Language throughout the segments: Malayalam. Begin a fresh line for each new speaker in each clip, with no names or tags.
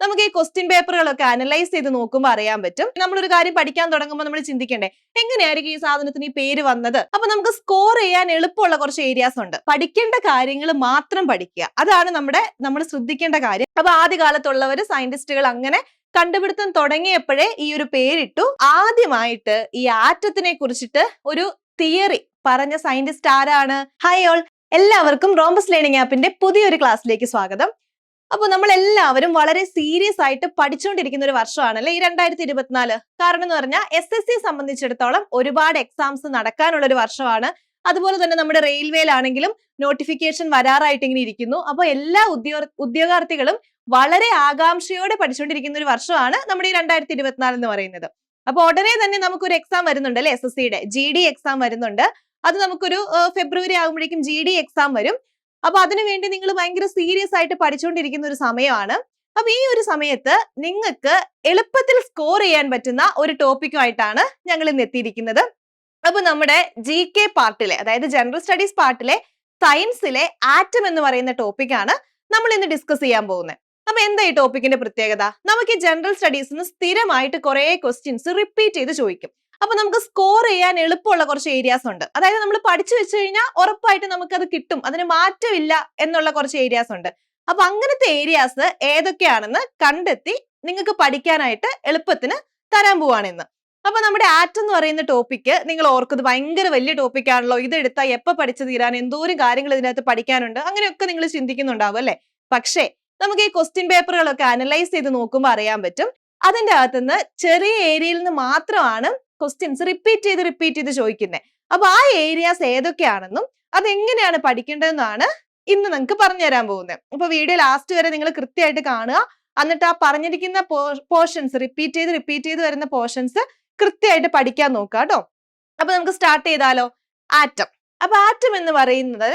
നമുക്ക് ഈ ക്വസ്റ്റ്യൻ പേപ്പറുകളൊക്കെ അനലൈസ് ചെയ്ത് നോക്കുമ്പോൾ അറിയാൻ പറ്റും. നമ്മളൊരു കാര്യം പഠിക്കാൻ തുടങ്ങുമ്പോൾ നമ്മൾ ചിന്തിക്കണ്ടേ എങ്ങനെയായിരിക്കും ഈ സാധനത്തിന് ഈ പേര് വന്നത്? അപ്പൊ നമുക്ക് സ്കോർ ചെയ്യാൻ എളുപ്പമുള്ള കുറച്ച് ഏരിയാസ് ഉണ്ട്. പഠിക്കേണ്ട കാര്യങ്ങൾ മാത്രം പഠിക്കുക. അതാണ് നമ്മുടെ നമ്മൾ ശ്രദ്ധിക്കേണ്ട കാര്യം. അപ്പൊ ആദ്യകാലത്തുള്ളവർ സയന്റിസ്റ്റുകൾ അങ്ങനെ കണ്ടുപിടുത്തം തുടങ്ങിയപ്പോഴേ ഈ ഒരു പേരിട്ടു. ആദ്യമായിട്ട് ഈ ആറ്റത്തിനെ കുറിച്ചിട്ട് ഒരു തിയറി പറഞ്ഞ സയന്റിസ്റ്റ് ആരാണ്? ഹൈ ഓൾ എല്ലാവർക്കും റോംബസ് ലേണിംഗ് ആപ്പിന്റെ പുതിയൊരു ക്ലാസ്സിലേക്ക് സ്വാഗതം. അപ്പോൾ നമ്മൾ എല്ലാവരും വളരെ സീരിയസ് ആയിട്ട് പഠിച്ചുകൊണ്ടിരിക്കുന്ന ഒരു വർഷമാണ് അല്ലെ ഈ രണ്ടായിരത്തി ഇരുപത്തിനാല് കാരണം എന്ന് പറഞ്ഞാൽ എസ് എസ് സി സംബന്ധിച്ചിടത്തോളം ഒരുപാട് എക്സാംസ് നടക്കാനുള്ള ഒരു വർഷമാണ്. അതുപോലെ തന്നെ നമ്മുടെ റെയിൽവേയിലാണെങ്കിലും നോട്ടിഫിക്കേഷൻ വരാറായിട്ട് ഇങ്ങനെ ഇരിക്കുന്നു. അപ്പോൾ എല്ലാ ഉദ്യോഗ ഉദ്യോഗാർത്ഥികളും വളരെ ആകാംക്ഷയോടെ പഠിച്ചുകൊണ്ടിരിക്കുന്ന ഒരു വർഷമാണ് നമ്മുടെ ഈ രണ്ടായിരത്തി ഇരുപത്തിനാല് എന്ന് പറയുന്നത്. അപ്പൊ ഉടനെ തന്നെ നമുക്കൊരു എക്സാം വരുന്നുണ്ട് അല്ലെ എസ് എസ് സിയുടെ ജി ഡി എക്സാം വരുന്നുണ്ട്. അത് നമുക്കൊരു ഫെബ്രുവരി ആകുമ്പോഴേക്കും ജി ഡി എക്സാം വരും. അപ്പൊ അതിനുവേണ്ടി നിങ്ങൾ ഭയങ്കര സീരിയസ് ആയിട്ട് പഠിച്ചുകൊണ്ടിരിക്കുന്ന ഒരു സമയമാണ്. അപ്പൊ ഈ ഒരു സമയത്ത് നിങ്ങൾക്ക് എളുപ്പത്തിൽ സ്കോർ ചെയ്യാൻ പറ്റുന്ന ഒരു ടോപ്പിക്കുമായിട്ടാണ് ഞങ്ങൾ ഇന്ന് എത്തിയിരിക്കുന്നത്. അപ്പൊ നമ്മുടെ ജി കെ പാർട്ടിലെ അതായത് ജനറൽ സ്റ്റഡീസ് പാർട്ടിലെ സയൻസിലെ ആറ്റം എന്ന് പറയുന്ന ടോപ്പിക്കാണ് നമ്മൾ ഇന്ന് ഡിസ്കസ് ചെയ്യാൻ പോകുന്നത്. അപ്പൊ എന്താ ഈ ടോപ്പിക്കിന്റെ പ്രത്യേകത? നമുക്ക് ഈ ജനറൽ സ്റ്റഡീസിന് സ്ഥിരമായിട്ട് കുറെ ക്വസ്റ്റ്യൻസ് റിപ്പീറ്റ് ചെയ്ത് ചോദിക്കും. അപ്പൊ നമുക്ക് സ്കോർ ചെയ്യാൻ എളുപ്പമുള്ള കുറച്ച് ഏരിയാസ് ഉണ്ട്. അതായത് നമ്മൾ പഠിച്ചു വെച്ച് കഴിഞ്ഞാൽ ഉറപ്പായിട്ട് നമുക്ക് അത് കിട്ടും. അതിന് മാറ്റമില്ല എന്നുള്ള കുറച്ച് ഏരിയാസ് ഉണ്ട്. അപ്പൊ അങ്ങനത്തെ ഏരിയാസ് ഏതൊക്കെയാണെന്ന് കണ്ടെത്തി നിങ്ങൾക്ക് പഠിക്കാനായിട്ട് എളുപ്പത്തിന് തരാൻ പോവാണ് ഇന്ന്. അപ്പൊ നമ്മുടെ ആറ്റ് എന്ന് പറയുന്ന ടോപ്പിക്ക് നിങ്ങൾ ഓർക്കുന്നത് ഭയങ്കര വലിയ ടോപ്പിക് ആണല്ലോ. ഇത് എടുത്താൽ എപ്പോ പഠിച്ചു തീരാൻ? എന്തോരം കാര്യങ്ങൾ ഇതിനകത്ത് പഠിക്കാനുണ്ട്? അങ്ങനെയൊക്കെ നിങ്ങൾ ചിന്തിക്കുന്നുണ്ടാവും അല്ലെ? പക്ഷേ നമുക്ക് ഈ ക്വസ്റ്റ്യൻ പേപ്പറുകളൊക്കെ അനലൈസ് ചെയ്ത് നോക്കുമ്പോൾ അറിയാൻ പറ്റും. അതിന്റെ അകത്തുനിന്ന് ചെറിയ ഏരിയയിൽ നിന്ന് മാത്രമാണ് ക്വസ്റ്റ്യൻസ് റിപ്പീറ്റ് ചെയ്ത് റിപ്പീറ്റ് ചെയ്ത് ചോദിക്കുന്നത് അപ്പൊ ആ ഏരിയാസ് ഏതൊക്കെയാണെന്നും അതെങ്ങനെയാണ് പഠിക്കേണ്ടതെന്നാണ് ഇന്ന് നിങ്ങൾക്ക് പറഞ്ഞു തരാൻ പോകുന്നത് അപ്പൊ വീഡിയോ ലാസ്റ്റ് വരെ നിങ്ങൾ കൃത്യമായിട്ട് കാണുക. എന്നിട്ട് ആ പറഞ്ഞിരിക്കുന്ന പോർഷൻസ് റിപ്പീറ്റ് ചെയ്ത് റിപ്പീറ്റ് ചെയ്ത് വരുന്ന പോർഷൻസ് കൃത്യമായിട്ട് പഠിക്കാൻ നോക്കുക കേട്ടോ. അപ്പൊ നമുക്ക് സ്റ്റാർട്ട് ചെയ്താലോ? ആറ്റം അപ്പൊ ആറ്റം എന്ന് പറയുന്നത്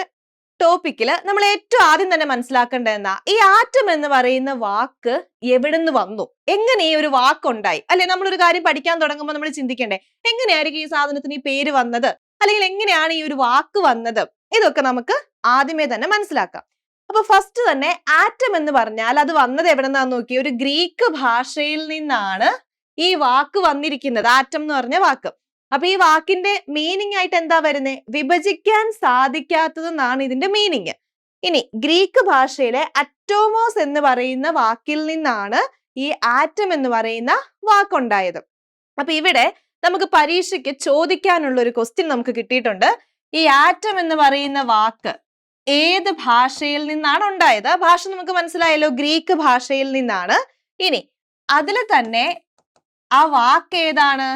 ടോപ്പിക്കിൽ നമ്മൾ ഏറ്റവും ആദ്യം തന്നെ മനസ്സിലാക്കേണ്ടത് എന്നാ ഈ ആറ്റം എന്ന് പറയുന്ന വാക്ക് എവിടുന്ന് വന്നു? എങ്ങനെ ഈ ഒരു വാക്കുണ്ടായി? അല്ലെ നമ്മളൊരു കാര്യം പഠിക്കാൻ തുടങ്ങുമ്പോൾ നമ്മൾ ചിന്തിക്കണ്ടേ എങ്ങനെയായിരിക്കും ഈ സാധനത്തിന് ഈ പേര് വന്നത്? അല്ലെങ്കിൽ എങ്ങനെയാണ് ഈ ഒരു വാക്ക് വന്നത്? ഇതൊക്കെ നമുക്ക് ആദ്യമേ തന്നെ മനസ്സിലാക്കാം. അപ്പൊ ഫസ്റ്റ് തന്നെ ആറ്റം എന്ന് പറഞ്ഞാൽ അത് വന്നത് എവിടെന്നാന്ന് നോക്കി ഒരു ഗ്രീക്ക് ഭാഷയിൽ നിന്നാണ് ഈ വാക്ക് വന്നിരിക്കുന്നത്. ആറ്റം എന്ന് പറഞ്ഞ വാക്ക്. അപ്പൊ ഈ വാക്കിന്റെ മീനിങ് ആയിട്ട് എന്താ വരുന്നത് വിഭജിക്കാൻ സാധിക്കാത്തതെന്നാണ് ഇതിന്റെ മീനിങ് ഇനി ഗ്രീക്ക് ഭാഷയിലെ അറ്റോമോസ് എന്ന് പറയുന്ന വാക്കിൽ നിന്നാണ് ഈ ആറ്റം എന്ന് പറയുന്ന വാക്കുണ്ടായത്. അപ്പൊ ഇവിടെ നമുക്ക് പരീക്ഷയ്ക്ക് ചോദിക്കാനുള്ള ഒരു ക്വസ്റ്റ്യൻ നമുക്ക് കിട്ടിയിട്ടുണ്ട്. ഈ ആറ്റം എന്ന് പറയുന്ന വാക്ക് ഏത് ഭാഷയിൽ നിന്നാണ് ഉണ്ടായത്? ഭാഷ നമുക്ക് മനസ്സിലായല്ലോ ഗ്രീക്ക് ഭാഷയിൽ നിന്നാണ്. ഇനി അതിൽ തന്നെ ആ വാക്ക് ഏതാണ്?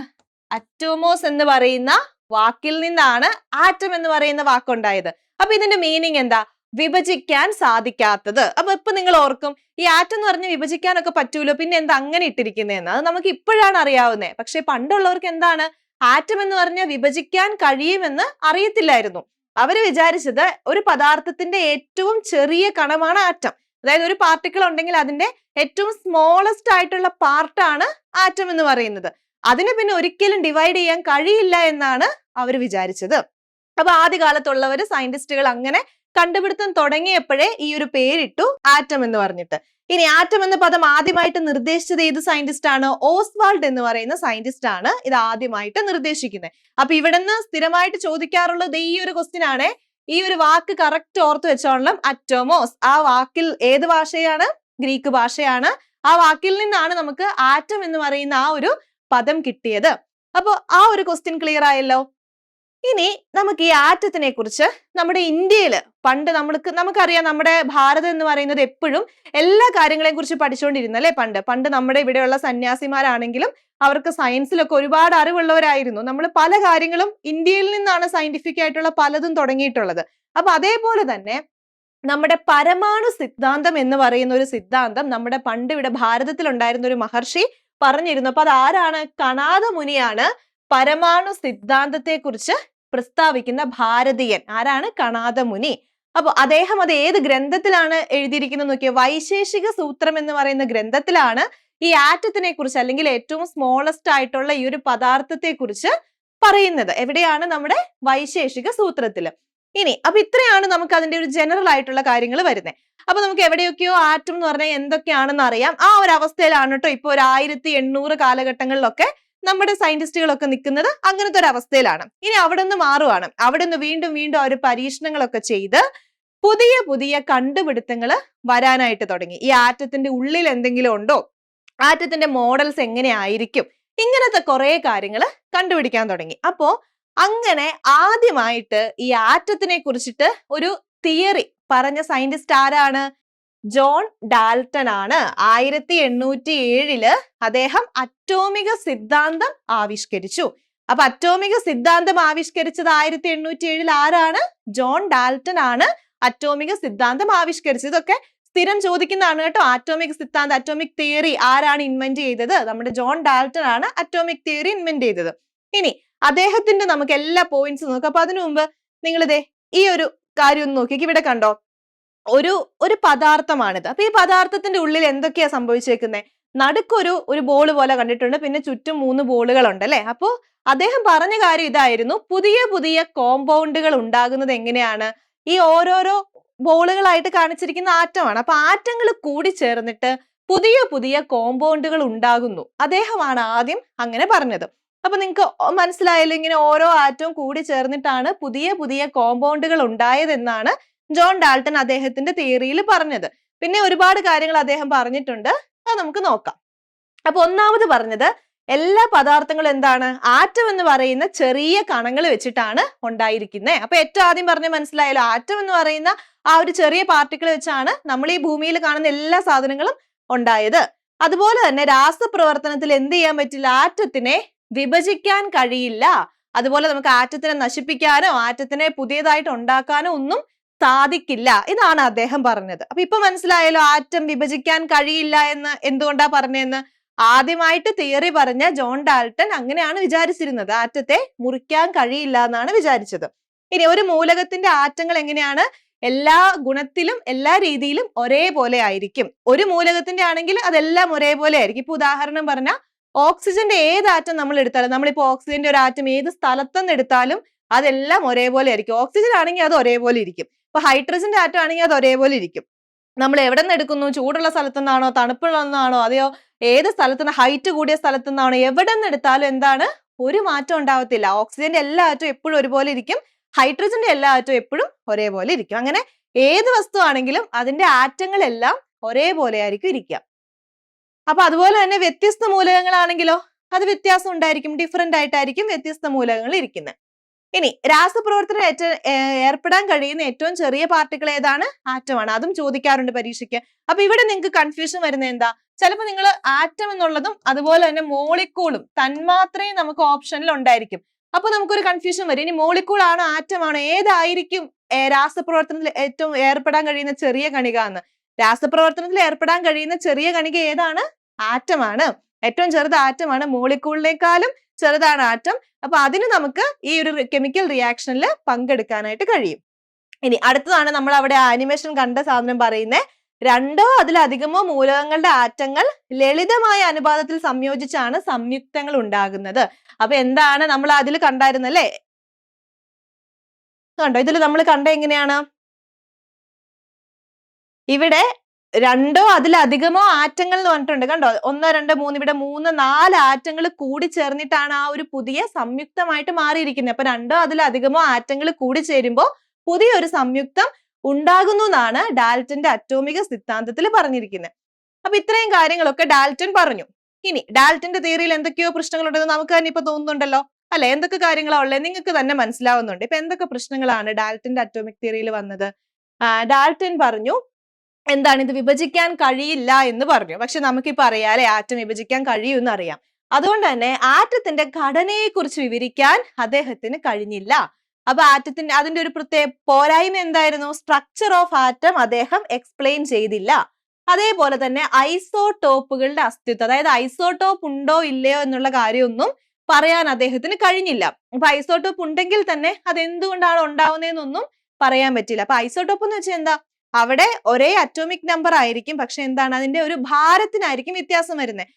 അറ്റോമോസ് എന്ന് പറയുന്ന വാക്കിൽ നിന്നാണ് ആറ്റം എന്ന് പറയുന്ന വാക്കുണ്ടായത്. അപ്പൊ ഇതിന്റെ മീനിങ് എന്താ? വിഭജിക്കാൻ സാധിക്കാത്തത്. അപ്പൊ ഇപ്പൊ നിങ്ങൾ ഓർക്കും ഈ ആറ്റം എന്ന് പറഞ്ഞ് വിഭജിക്കാനൊക്കെ പറ്റൂലോ? പിന്നെ എന്താ അങ്ങനെ ഇട്ടിരിക്കുന്നതെന്ന് അത് നമുക്ക് ഇപ്പോഴാണ് അറിയാവുന്നത് പക്ഷെ പണ്ടുള്ളവർക്ക് എന്താണ്? ആറ്റം എന്ന് പറഞ്ഞാൽ വിഭജിക്കാൻ കഴിയുമെന്ന് അറിയത്തില്ലായിരുന്നു. അവർ വിചാരിച്ചത് ഒരു പദാർത്ഥത്തിന്റെ ഏറ്റവും ചെറിയ കണമാണ് ആറ്റം അതായത് ഒരു പാർട്ടിക്കിൾ ഉണ്ടെങ്കിൽ അതിന്റെ ഏറ്റവും സ്മോളസ്റ്റ് ആയിട്ടുള്ള പാർട്ടാണ് ആറ്റം എന്ന് പറയുന്നത്. അതിനെ പിന്നെ ഒരിക്കലും ഡിവൈഡ് ചെയ്യാൻ കഴിയില്ല എന്നാണ് അവർ വിചാരിച്ചത്. അപ്പൊ ആദ്യകാലത്തുള്ളവർ സയന്റിസ്റ്റുകൾ അങ്ങനെ കണ്ടുപിടുത്തം തുടങ്ങിയപ്പോഴേ ഈ ഒരു പേരിട്ടു ആറ്റം എന്ന് പറഞ്ഞിട്ട്. ഇനി ആറ്റം എന്ന പദം ആദ്യമായിട്ട് നിർദ്ദേശിച്ചത് ഏത് സയന്റിസ്റ്റ് ആണ്? ഓസ്വാൾഡ് എന്ന് പറയുന്ന സയന്റിസ്റ്റ് ആണ് ഇത് ആദ്യമായിട്ട് നിർദ്ദേശിക്കുന്നത് അപ്പൊ ഇവിടെ നിന്ന് സ്ഥിരമായിട്ട് ചോദിക്കാറുള്ളത് ഈ ഒരു ക്വസ്റ്റ്യൻ ആണ്. ഈ ഒരു വാക്ക് കറക്റ്റ് ഓർത്ത് വെച്ചോളണം. അറ്റോമോസ്. ആ വാക്കിൽ ഏത് ഭാഷയാണ്? ഗ്രീക്ക് ഭാഷയാണ്. ആ വാക്കിൽ നിന്നാണ് നമുക്ക് ആറ്റം എന്ന് പറയുന്ന ആ ഒരു പദം കിട്ടിയത്. അപ്പോൾ ആ ഒരു ക്വസ്റ്റ്യൻ ക്ലിയർ ആയല്ലോ? ഇനി നമുക്ക് ഈ ആറ്റത്തിനെ കുറിച്ച് നമ്മുടെ ഇന്ത്യയിൽ പണ്ട് നമ്മൾക്ക് നമുക്കറിയാം നമ്മുടെ ഭാരതം എന്ന് പറയുന്നത് എപ്പോഴും എല്ലാ കാര്യങ്ങളെയും കുറിച്ച് പഠിച്ചുകൊണ്ടിരുന്നു അല്ലെ പണ്ട്? പണ്ട് നമ്മുടെ ഇവിടെയുള്ള സന്യാസിമാരാണെങ്കിലും അവർക്ക് സയൻസിലൊക്കെ ഒരുപാട് അറിവുള്ളവരായിരുന്നു. നമ്മൾ പല കാര്യങ്ങളും ഇന്ത്യയിൽ നിന്നാണ് സയന്റിഫിക് ആയിട്ടുള്ള പലതും തുടങ്ങിയിട്ടുള്ളത്. അപ്പൊ അതേപോലെ തന്നെ നമ്മുടെ പരമാണു സിദ്ധാന്തം എന്ന് പറയുന്ന ഒരു സിദ്ധാന്തം നമ്മുടെ പണ്ട് ഇവിടെ ഭാരതത്തിൽ ഉണ്ടായിരുന്ന ഒരു മഹർഷി പറഞ്ഞിരുന്നു. അപ്പൊ അത് ആരാണ് കണാദ മുനിയാണ് പരമാണു സിദ്ധാന്തത്തെ കുറിച്ച് പ്രസ്താവിക്കുന്ന ഭാരതീയൻ. ആരാണ്? കണാദ മുനി. അപ്പൊ അദ്ദേഹം അത് ഏത് ഗ്രന്ഥത്തിലാണ് എഴുതിയിരിക്കുന്നത് നോക്കിയ? വൈശേഷിക സൂത്രം എന്ന് പറയുന്ന ഗ്രന്ഥത്തിലാണ് ഈ ആറ്റത്തിനെ കുറിച്ച് അല്ലെങ്കിൽ ഏറ്റവും സ്മോളസ്റ്റ് ആയിട്ടുള്ള ഈ ഒരു പദാർത്ഥത്തെ കുറിച്ച് പറയുന്നത്. എവിടെയാണ്? നമ്മുടെ വൈശേഷിക സൂത്രത്തിൽ. ഇനി അപ്പൊ ഇത്രയാണ് നമുക്ക് അതിന്റെ ഒരു ജനറൽ ആയിട്ടുള്ള കാര്യങ്ങൾ വരുന്നത് അപ്പൊ നമുക്ക് എവിടെയൊക്കെയോ ആറ്റം എന്ന് പറഞ്ഞാൽ എന്തൊക്കെയാണെന്ന് അറിയാം. ആ ഒരു അവസ്ഥയിലാണ് കേട്ടോ ഇപ്പൊ ഒരു ആയിരത്തി എണ്ണൂറ് കാലഘട്ടങ്ങളിലൊക്കെ നമ്മുടെ സയന്റിസ്റ്റുകളൊക്കെ നിൽക്കുന്നത്. അങ്ങനത്തെ ഒരു അവസ്ഥയിലാണ്. ഇനി അവിടെ നിന്ന് മാറുവാണ്. അവിടെ നിന്ന് വീണ്ടും വീണ്ടും അവർ പരീക്ഷണങ്ങളൊക്കെ ചെയ്ത് പുതിയ പുതിയ കണ്ടുപിടുത്തങ്ങൾ വരാനായിട്ട് തുടങ്ങി. ഈ ആറ്റത്തിന്റെ ഉള്ളിൽ എന്തെങ്കിലും ഉണ്ടോ? ആറ്റത്തിന്റെ മോഡൽസ് എങ്ങനെയായിരിക്കും ഇങ്ങനത്തെ കുറെ കാര്യങ്ങൾ കണ്ടുപിടിക്കാൻ തുടങ്ങി. അപ്പോ അങ്ങനെ ആദ്യമായിട്ട് ഈ ആറ്റത്തിനെ കുറിച്ചിട്ട് ഒരു തിയറി പറഞ്ഞ സയന്റിസ്റ്റ് ആരാണ്? ജോൺ ഡാൽട്ടൺ ആണ് ആയിരത്തി എണ്ണൂറ്റി ഏഴിൽ അദ്ദേഹം അറ്റോമിക സിദ്ധാന്തം ആവിഷ്കരിച്ചു. അപ്പൊ അറ്റോമിക സിദ്ധാന്തം ആവിഷ്കരിച്ചത് ആയിരത്തി എണ്ണൂറ്റി ഏഴിൽ ആരാണ്? ജോൺ ഡാൽട്ടൺ ആണ് അറ്റോമിക സിദ്ധാന്തം ആവിഷ്കരിച്ചത്. ഇതൊക്കെ സ്ഥിരം ചോദിക്കുന്നതാണ് കേട്ടോ. ആറ്റോമിക് സിദ്ധാന്തം അറ്റോമിക് തിയറി ആരാണ് ഇൻവെന്റ് ചെയ്തത്? നമ്മുടെ ജോൺ ഡാൽട്ടൺ ആണ് അറ്റോമിക് തിയറി ഇൻവെന്റ് ചെയ്തത്. ഇനി അദ്ദേഹത്തിന്റെ നമുക്ക് എല്ലാ പോയിന്റ്സും നോക്കാം. അപ്പൊ അതിനു മുമ്പ് നിങ്ങളിതേ ഈ ഒരു കാര്യം ഒന്ന് നോക്കി. ഇവിടെ കണ്ടോ? ഒരു ഒരു പദാർത്ഥമാണിത്. അപ്പൊ ഈ പദാർത്ഥത്തിന്റെ ഉള്ളിൽ എന്തൊക്കെയാ സംഭവിച്ചേക്കുന്നത് നടുക്കൊരു ഒരു ബോൾ പോലെ കണ്ടിട്ടുണ്ട്. പിന്നെ ചുറ്റും മൂന്ന് ബോളുകൾ ഉണ്ട് അല്ലെ? അപ്പോ അദ്ദേഹം പറഞ്ഞ കാര്യം ഇതായിരുന്നു. പുതിയ പുതിയ കോമ്പൗണ്ടുകൾ ഉണ്ടാകുന്നത് എങ്ങനെയാണ്? ഈ ഓരോരോ ബോളുകളായിട്ട് കാണിച്ചിരിക്കുന്ന ആറ്റമാണ്. അപ്പൊ ആറ്റങ്ങൾ കൂടി ചേർന്നിട്ട് പുതിയ പുതിയ കോമ്പൗണ്ടുകൾ ഉണ്ടാകുന്നു. അദ്ദേഹമാണ് ആദ്യം അങ്ങനെ പറഞ്ഞത്. അപ്പൊ നിങ്ങൾക്ക് മനസ്സിലായല്ലോ ഇങ്ങനെ ഓരോ ആറ്റവും കൂടി ചേർന്നിട്ടാണ് പുതിയ പുതിയ കോമ്പൗണ്ടുകൾ ഉണ്ടായതെന്നാണ് ജോൺ ഡാൾട്ടൺ അദ്ദേഹത്തിന്റെ തിയറിയിൽ പറഞ്ഞത്. പിന്നെ ഒരുപാട് കാര്യങ്ങൾ അദ്ദേഹം പറഞ്ഞിട്ടുണ്ട്. അത് നമുക്ക് നോക്കാം. അപ്പൊ ഒന്നാമത് പറഞ്ഞത് എല്ലാ പദാർത്ഥങ്ങളും എന്താണ്? ആറ്റം എന്ന് പറയുന്ന ചെറിയ കണങ്ങൾ വെച്ചിട്ടാണ് ഉണ്ടായിരിക്കുന്നത് അപ്പൊ ഏറ്റവും ആദ്യം പറഞ്ഞ മനസ്സിലായല്ലോ ആറ്റം എന്ന് പറയുന്ന ആ ഒരു ചെറിയ പാർട്ടിക്കിൾ വെച്ചാണ് നമ്മൾ ഈ ഭൂമിയിൽ കാണുന്ന എല്ലാ സാധനങ്ങളും ഉണ്ടായത്. അതുപോലെ തന്നെ രാസപ്രവർത്തനത്തിൽ എന്ത് ചെയ്യാൻ പറ്റില്ല? ആറ്റത്തിനെ വിഭജിക്കാൻ കഴിയില്ല. അതുപോലെ നമുക്ക് ആറ്റത്തിനെ നശിപ്പിക്കാനോ ആറ്റത്തിനെ പുതിയതായിട്ട് ഉണ്ടാക്കാനോ ഒന്നും സാധിക്കില്ല ഇതാണ് അദ്ദേഹം പറഞ്ഞത്. അപ്പൊ ഇപ്പൊ മനസ്സിലായല്ലോ ആറ്റം വിഭജിക്കാൻ കഴിയില്ല എന്ന് എന്തുകൊണ്ടാ പറഞ്ഞതെന്ന് ആദ്യമായിട്ട് തിയറി പറഞ്ഞ ജോൺ ഡാൽട്ടൺ അങ്ങനെയാണ് വിചാരിച്ചിരുന്നത്. ആറ്റത്തെ മുറിക്കാൻ കഴിയില്ല എന്നാണ് വിചാരിച്ചത്. ഇനി ഒരു മൂലകത്തിന്റെ ആറ്റങ്ങൾ എങ്ങനെയാണ്? എല്ലാ ഗുണത്തിലും എല്ലാ രീതിയിലും ഒരേപോലെ ആയിരിക്കും. ഒരു മൂലകത്തിന്റെ ആണെങ്കിൽ അതെല്ലാം ഒരേപോലെ ആയിരിക്കും. ഇപ്പൊ ഉദാഹരണം പറഞ്ഞാൽ ഓക്സിജന്റെ ഏത് ആറ്റം നമ്മൾ എടുത്താലും നമ്മളിപ്പോ ഓക്സിജന്റെ ഒരു ആറ്റം ഏത് സ്ഥലത്തുനിന്ന് എടുത്താലും അതെല്ലാം ഒരേപോലെ ആയിരിക്കും. ഓക്സിജൻ ആണെങ്കിൽ അത് ഒരേപോലെ ഇരിക്കും. ഇപ്പൊ ഹൈഡ്രജന്റെ ആറ്റം ആണെങ്കിൽ അത് ഒരേപോലെ ഇരിക്കും. നമ്മൾ എവിടെ നിന്ന് എടുക്കുന്നു? ചൂടുള്ള സ്ഥലത്തു നിന്നാണോ തണുപ്പുള്ള നിന്നാണോ അതെയോ ഏത് സ്ഥലത്തു നിന്ന് ഹൈറ്റ് കൂടിയ സ്ഥലത്തു നിന്നാണോ എവിടെ നിന്ന് എടുത്താലും എന്താണ്? ഒരു മാറ്റം ഉണ്ടാവത്തില്ല. ഓക്സിജന്റെ എല്ലാ ആറ്റവും എപ്പോഴും ഒരുപോലെ ഇരിക്കും. ഹൈഡ്രജന്റെ എല്ലാ ആറ്റവും എപ്പോഴും ഒരേപോലെ ഇരിക്കും. അങ്ങനെ ഏത് വസ്തു ആണെങ്കിലും അതിന്റെ ആറ്റങ്ങളെല്ലാം ഒരേപോലെ ആയിരിക്കും ഇരിക്കുക. അപ്പൊ അതുപോലെ തന്നെ വ്യത്യസ്ത മൂലകങ്ങളാണെങ്കിലോ അത് വ്യത്യാസം ഉണ്ടായിരിക്കും ഡിഫറെന്റ് ആയിട്ടായിരിക്കും വ്യത്യസ്ത മൂലകങ്ങൾ ഇരിക്കുന്നത് ഇനി രാസപ്രവർത്തനം ഏർപ്പെടാൻ കഴിയുന്ന ഏറ്റവും ചെറിയ പാർട്ടിക്കിൾ ഏതാണ്? ആറ്റമാണ്. അതും ചോദിക്കാറുണ്ട് പരീക്ഷയ്ക്ക്. അപ്പൊ ഇവിടെ നിങ്ങൾക്ക് കൺഫ്യൂഷൻ വരുന്നത് എന്താ? ചിലപ്പോൾ നിങ്ങൾ ആറ്റം എന്നുള്ളതും അതുപോലെ തന്നെ മോളിക്കൂളും തന്മാത്രയും നമുക്ക് ഓപ്ഷനിൽ ഉണ്ടായിരിക്കും. അപ്പൊ നമുക്കൊരു കൺഫ്യൂഷൻ വരും. ഇനി മോളിക്കൂൾ ആണോ ആറ്റമാണോ ഏതായിരിക്കും രാസപ്രവർത്തനത്തിൽ ഏറ്റവും ഏർപ്പെടാൻ കഴിയുന്ന ചെറിയ കണിക എന്ന് രാസപ്രവർത്തനത്തിൽ ഏർപ്പെടാൻ കഴിയുന്ന ചെറിയ കണിക ഏതാണ്? ആറ്റമാണ്. ഏറ്റവും ചെറുത് ആറ്റമാണ്. മോളിക്കൂളിനേക്കാളും ചെറുതാണ് ആറ്റം. അപ്പൊ അതിന് നമുക്ക് ഈ ഒരു കെമിക്കൽ റിയാക്ഷനിൽ പങ്കെടുക്കാനായിട്ട് കഴിയും. ഇനി അടുത്തതാണ് നമ്മൾ അവിടെ ആനിമേഷൻ കണ്ട സാധനം പറയുന്നത് രണ്ടോ അതിലധികമോ മൂലകങ്ങളുടെ ആറ്റങ്ങൾ ലളിതമായ അനുപാതത്തിൽ സംയോജിച്ചാണ് സംയുക്തങ്ങൾ ഉണ്ടാകുന്നത്. അപ്പൊ എന്താണ് നമ്മൾ അതിൽ കണ്ടായിരുന്നല്ലേ? കണ്ടോ? ഇതിൽ നമ്മൾ കണ്ട എങ്ങനെയാണ്? ഇവിടെ രണ്ടോ അതിലധികമോ ആറ്റങ്ങൾ എന്ന് പറഞ്ഞിട്ടുണ്ട്. കണ്ടോ? ഒന്നോ രണ്ടോ മൂന്ന് ഇവിടെ മൂന്ന് നാല് ആറ്റങ്ങൾ കൂടി ചേർന്നിട്ടാണ് ആ ഒരു പുതിയ സംയുക്തമായിട്ട് മാറിയിരിക്കുന്നത്. അപ്പൊ രണ്ടോ അതിലധികമോ ആറ്റങ്ങൾ കൂടി ചേരുമ്പോൾ പുതിയൊരു സംയുക്തം ഉണ്ടാകുന്നു എന്നാണ് ഡാൽറ്റന്റെ അറ്റോമിക സിദ്ധാന്തത്തിൽ പറഞ്ഞിരിക്കുന്നത്. അപ്പൊ ഇത്രയും കാര്യങ്ങളൊക്കെ ഡാൽറ്റൻ പറഞ്ഞു. ഇനി ഡാൽറ്റന്റെ തിയറിയിൽ എന്തൊക്കെയോ പ്രശ്നങ്ങളുണ്ടെന്ന് നമുക്ക് തന്നെ ഇപ്പൊ തോന്നുന്നുണ്ടല്ലോ. അല്ലെ? എന്തൊക്കെ കാര്യങ്ങളാണ് ഉള്ളത് നിങ്ങൾക്ക് തന്നെ മനസ്സിലാവുന്നുണ്ട്. ഇപ്പൊ എന്തൊക്കെ പ്രശ്നങ്ങളാണ് ഡാൽറ്റന്റെ അറ്റോമിക് തിയറിയിൽ വന്നത്? ഡാൽറ്റൻ പറഞ്ഞു എന്താണ് ഇത് വിഭജിക്കാൻ കഴിയില്ല എന്ന് പറഞ്ഞു. പക്ഷെ നമുക്കിപ്പോൾ അറിയാലേ ആറ്റം വിഭജിക്കാൻ കഴിയുമെന്ന് അറിയാം. അതുകൊണ്ട് തന്നെ ആറ്റത്തിന്റെ ഘടനയെക്കുറിച്ച് വിവരിക്കാൻ അദ്ദേഹത്തിന് കഴിഞ്ഞില്ല. അപ്പൊ ആറ്റത്തിന്റെ അതിന്റെ ഒരു പ്രത്യേക പോരായ്മ എന്തായിരുന്നു? സ്ട്രക്ചർ ഓഫ് ആറ്റം അദ്ദേഹം എക്സ്പ്ലെയിൻ ചെയ്തില്ല. അതേപോലെ തന്നെ ഐസോടോപ്പുകളുടെ അസ്തിത്വം അതായത് ഐസോടോപ്പ് ഉണ്ടോ ഇല്ലയോ എന്നുള്ള കാര്യമൊന്നും പറയാൻ അദ്ദേഹത്തിന് കഴിഞ്ഞില്ല. അപ്പൊ ഐസോടോപ്പ് ഉണ്ടെങ്കിൽ തന്നെ അത് എന്തുകൊണ്ടാണ് ഉണ്ടാവുന്നതെന്നൊന്നും പറയാൻ പറ്റില്ല. അപ്പൊ ഐസോടോപ്പ് എന്ന് വെച്ചാൽ എന്താ? അവിടെ ഒരേ അറ്റോമിക് നമ്പർ ആയിരിക്കും പക്ഷെ എന്താണ് അതിന്റെ ഒരു ഭാരത്തിനായിരിക്കും വ്യത്യാസം വരുന്നത്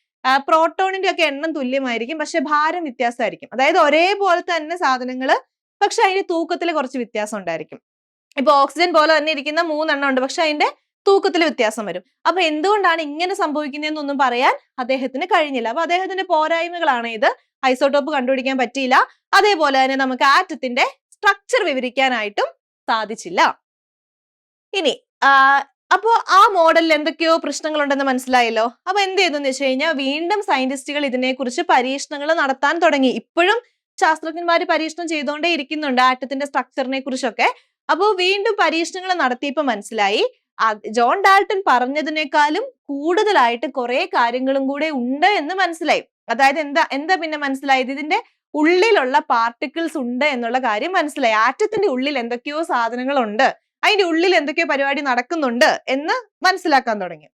പ്രോട്ടോണിന്റെ ഒക്കെ എണ്ണം തുല്യമായിരിക്കും പക്ഷെ ഭാരം വ്യത്യാസമായിരിക്കും. അതായത് ഒരേപോലെ തന്നെ സാധനങ്ങൾ പക്ഷെ അതിന്റെ തൂക്കത്തിൽ കുറച്ച് വ്യത്യാസം ഉണ്ടായിരിക്കും. ഇപ്പൊ ഓക്സിജൻ പോലെ തന്നെ ഇരിക്കുന്ന മൂന്നെണ്ണം ഉണ്ട് പക്ഷെ അതിന്റെ തൂക്കത്തിൽ വ്യത്യാസം വരും. അപ്പൊ എന്തുകൊണ്ടാണ് ഇങ്ങനെ സംഭവിക്കുന്നതെന്നൊന്നും പറയാൻ അദ്ദേഹത്തിന് കഴിഞ്ഞില്ല. അപ്പൊ അദ്ദേഹത്തിന്റെ പോരായ്മകളാണ് ഇത്. ഐസോട്ടോപ്പ് കണ്ടുപിടിക്കാൻ പറ്റിയില്ല. അതേപോലെ തന്നെ നമുക്ക് ആറ്റത്തിന്റെ സ്ട്രക്ചർ വിവരിക്കാനായിട്ടും സാധിച്ചില്ല. ഇനി ആ, അപ്പോ ആ മോഡലിൽ എന്തൊക്കെയോ പ്രശ്നങ്ങൾ ഉണ്ടെന്ന് മനസ്സിലായല്ലോ? അപ്പൊ എന്ത് ചെയ്തെന്ന് വെച്ച് കഴിഞ്ഞാൽ വീണ്ടും സയന്റിസ്റ്റുകൾ ഇതിനെക്കുറിച്ച് പരീക്ഷണങ്ങൾ നടത്താൻ തുടങ്ങി. ഇപ്പോഴും ശാസ്ത്രജ്ഞന്മാർ പരീക്ഷണം ചെയ്തുകൊണ്ടേ ഇരിക്കുന്നുണ്ട് ആറ്റത്തിന്റെ സ്ട്രക്ചറിനെ കുറിച്ചൊക്കെ. അപ്പോൾ വീണ്ടും പരീക്ഷണങ്ങൾ നടത്തിയപ്പോൾ മനസ്സിലായി. ജോൺ ഡാൾട്ടൺ പറഞ്ഞതിനേക്കാളും കൂടുതലായിട്ട് കുറെ കാര്യങ്ങളും കൂടെ ഉണ്ട് എന്ന് മനസ്സിലായി. അതായത് എന്താ എന്താ പിന്നെ മനസ്സിലായത്? ഇതിന്റെ ഉള്ളിലുള്ള പാർട്ടിക്കിൾസ് ഉണ്ട് എന്നുള്ള കാര്യം മനസ്സിലായി. ആറ്റത്തിന്റെ ഉള്ളിൽ എന്തൊക്കെയോ സാധനങ്ങളുണ്ട്. അതിന്റെ ഉള്ളിൽ എന്തൊക്കെയോ പരിപാടി നടക്കുന്നുണ്ട് എന്ന് മനസ്സിലാക്കാൻ തുടങ്ങി.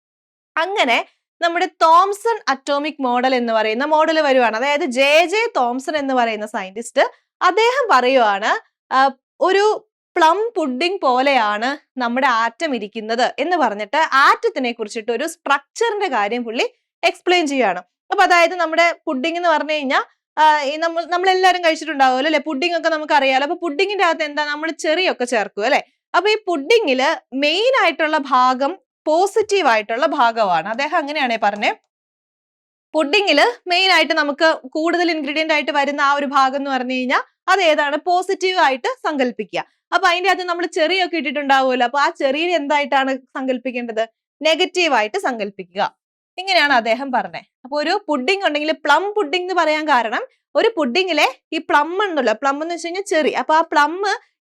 അങ്ങനെ നമ്മുടെ തോംസൺ അറ്റോമിക് മോഡൽ എന്ന് പറയുന്ന മോഡൽ വരുവാണ്. അതായത് ജെ ജെ തോംസൺ എന്ന് പറയുന്ന സയന്റിസ്റ്റ് അദ്ദേഹം പറയുവാണ് ഒരു പ്ലം പുഡിംഗ് പോലെയാണ് നമ്മുടെ ആറ്റം ഇരിക്കുന്നത് എന്ന് പറഞ്ഞിട്ട് ആറ്റത്തിനെ കുറിച്ചിട്ട് ഒരു സ്ട്രക്ചറിന്റെ കാര്യം പുള്ളി എക്സ്പ്ലെയിൻ ചെയ്യുകയാണ് അപ്പൊ അതായത് നമ്മുടെ പുഡിംഗ് എന്ന് പറഞ്ഞു കഴിഞ്ഞാൽ നമ്മൾ നമ്മളെല്ലാവരും കഴിച്ചിട്ടുണ്ടാവുമല്ലോ അല്ലെ? പുഡിംഗ് ഒക്കെ നമുക്ക് അറിയാലോ അപ്പൊ പുഡിങ്ങിന്റെ അകത്ത് എന്താ? നമ്മൾ ചെറിയൊക്കെ ചേർക്കും അല്ലെ? അപ്പൊ ഈ പുഡിങ്ങിൽ മെയിൻ ആയിട്ടുള്ള ഭാഗം പോസിറ്റീവ് ആയിട്ടുള്ള ഭാഗമാണ്. അദ്ദേഹം അങ്ങനെയാണേ പറഞ്ഞേ. പുഡിങ്ങിൽ മെയിൻ ആയിട്ട് നമുക്ക് കൂടുതൽ ഇൻഗ്രീഡിയന്റ് ആയിട്ട് വരുന്ന ആ ഒരു ഭാഗം എന്ന് പറഞ്ഞു കഴിഞ്ഞാൽ അത് ഏതാണ്? പോസിറ്റീവ് ആയിട്ട് സങ്കല്പിക്കുക അപ്പൊ അതിന്റെ അകത്ത് നമ്മൾ ചെറിയൊക്കെ ഇട്ടിട്ടുണ്ടാവുമല്ലോ. അപ്പൊ ആ ചെറിയ എന്തായിട്ടാണ് സങ്കല്പിക്കേണ്ടത് നെഗറ്റീവ് ആയിട്ട് സങ്കല്പിക്കുക ഇങ്ങനെയാണ് അദ്ദേഹം പറഞ്ഞത് അപ്പൊ ഒരു പുഡിംഗ് ഉണ്ടെങ്കിൽ പ്ലം പുഡിംഗ് എന്ന് പറയാൻ കാരണം ഒരു പുഡിങ്ങിലെ ഈ പ്ലം ഉണ്ടല്ലോ. പ്ലം എന്ന് വെച്ച് കഴിഞ്ഞാൽ ചെറി. അപ്പൊ ആ പ്ലം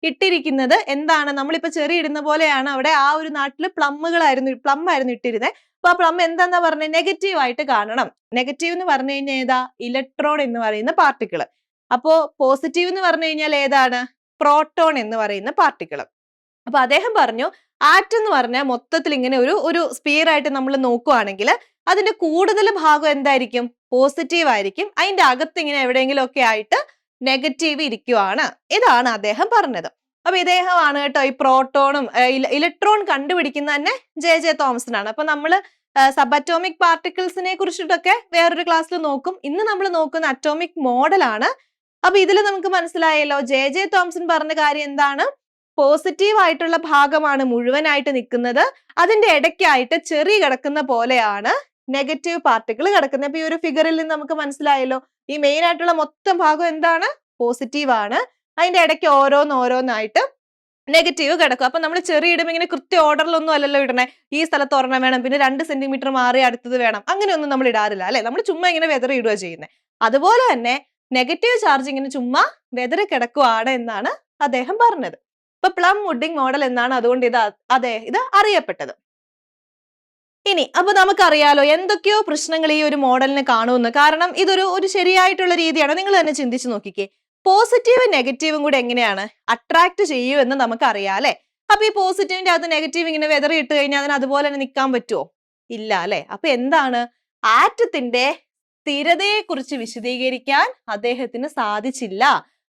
ഇട്ടിരിക്കുന്നത്. എന്താണ്? നമ്മളിപ്പോ ചെറി ഇടുന്ന പോലെയാണ് അവിടെ ആ ഒരു നാട്ടിൽ പ്ലമ്മുകളായിരുന്നു പ്ലം ആയിരുന്നു ഇട്ടിരുന്നത് അപ്പൊ ആ പ്ലം എന്താന്നാ പറഞ്ഞത് നെഗറ്റീവ് ആയിട്ട് കാണണം. നെഗറ്റീവ് എന്ന് പറഞ്ഞു കഴിഞ്ഞാൽ ഏതാ? ഇലക്ട്രോൺ എന്ന് പറയുന്ന പാർട്ടിക്കിൾ അപ്പോ പോസിറ്റീവ് എന്ന് പറഞ്ഞു കഴിഞ്ഞാൽ ഏതാണ്? പ്രോട്ടോൺ എന്ന് പറയുന്ന പാർട്ടിക്കിൾ അപ്പൊ അദ്ദേഹം പറഞ്ഞു ആറ്റം എന്ന് പറഞ്ഞാൽ മൊത്തത്തിൽ ഇങ്ങനെ ഒരു ഒരു സ്പിയർ ആയിട്ട് നമ്മൾ നോക്കുവാണെങ്കിൽ അതിന്റെ കൂടുതൽ ഭാഗം എന്തായിരിക്കും? പോസിറ്റീവ് ആയിരിക്കും. അതിന്റെ അകത്ത് ഇങ്ങനെ എവിടെയെങ്കിലും ഒക്കെ ആയിട്ട് നെഗറ്റീവ് ഇരിക്കുവാണ്. ഇതാണ് അദ്ദേഹം പറഞ്ഞത്. അപ്പൊ ഇദ്ദേഹമാണ് കേട്ടോ ഈ പ്രോട്ടോണും ഇലക്ട്രോൺ കണ്ടുപിടിക്കുന്ന തന്നെ ജെ ജെ തോമസൺ ആണ് അപ്പൊ നമ്മൾ സബ് അറ്റോമിക് പാർട്ടിക്കിൾസിനെ കുറിച്ചിട്ടൊക്കെ വേറൊരു ക്ലാസ്സിൽ നോക്കും. ഇന്ന് നമ്മൾ നോക്കുന്ന അറ്റോമിക് മോഡലാണ് അപ്പൊ ഇതിൽ നമുക്ക് മനസ്സിലായല്ലോ ജെ ജെ തോംസൺ പറഞ്ഞ കാര്യം എന്താണ്? പോസിറ്റീവ് ആയിട്ടുള്ള ഭാഗമാണ് മുഴുവനായിട്ട് നിൽക്കുന്നത്. അതിന്റെ ഇടയ്ക്കായിട്ട് ചെറിയ കിടക്കുന്ന പോലെയാണ് നെഗറ്റീവ് പാർട്ടിക്കിൾ കിടക്കുന്നത് അപ്പൊ ഈ ഒരു ഫിഗറിൽ നിന്ന് നമുക്ക് മനസ്സിലായല്ലോ ഈ മെയിൻ ആയിട്ടുള്ള മൊത്തം ഭാഗം എന്താണ്? പോസിറ്റീവ് ആണ്. അതിന്റെ ഇടയ്ക്ക് ഓരോന്നോരോന്നായിട്ട് നെഗറ്റീവ് കിടക്കും. അപ്പൊ നമ്മൾ ചെറിയ ഇടുമ്പോൾ ഇങ്ങനെ കൃത്യ ഓർഡറിലൊന്നും അല്ലല്ലോ ഇടണേ. ഈ സ്ഥലത്ത് ഒരെണ്ണം വേണം പിന്നെ രണ്ട് സെന്റിമീറ്റർ മാറി അടുത്തത് വേണം. അങ്ങനെയൊന്നും നമ്മൾ ഇടാറില്ല അല്ലെ? നമ്മൾ ചുമ്മാ ഇങ്ങനെ വെതറി ഇടുക ചെയ്യുന്നത് അതുപോലെ തന്നെ നെഗറ്റീവ് ചാർജ് ഇങ്ങനെ ചുമ്മാ വെതറി കിടക്കുവാണ് എന്നാണ് അദ്ദേഹം പറഞ്ഞത്. ഇപ്പൊ പ്ലം വുഡിംഗ് മോഡൽ എന്നാണ് അതുകൊണ്ട് ഇത് അതെ ഇത് അറിയപ്പെട്ടത്. ഇനി അപ്പൊ നമുക്കറിയാലോ എന്തൊക്കെയോ പ്രശ്നങ്ങൾ ഈ ഒരു മോഡലിന് കാണുമെന്ന്. കാരണം ഇതൊരു ഒരു ശരിയായിട്ടുള്ള രീതിയാണ്. നിങ്ങൾ തന്നെ ചിന്തിച്ചു നോക്കിക്കേ. പോസിറ്റീവും നെഗറ്റീവും കൂടെ എങ്ങനെയാണ് അട്രാക്ട് ചെയ്യൂ എന്ന് നമുക്കറിയാം അല്ലെ? അപ്പൊ ഈ പോസിറ്റീവിന്റെ അകത്ത് നെഗറ്റീവ് ഇങ്ങനെ വെതറി ഇട്ട് കഴിഞ്ഞാൽ അതിന് അതുപോലെ തന്നെ നിൽക്കാൻ പറ്റുമോ ഇല്ല അല്ലെ? അപ്പൊ എന്താണ്? ആറ്റത്തിന്റെ സ്ഥിരതയെ കുറിച്ച് വിശദീകരിക്കാൻ അദ്ദേഹത്തിന് സാധിച്ചില്ല.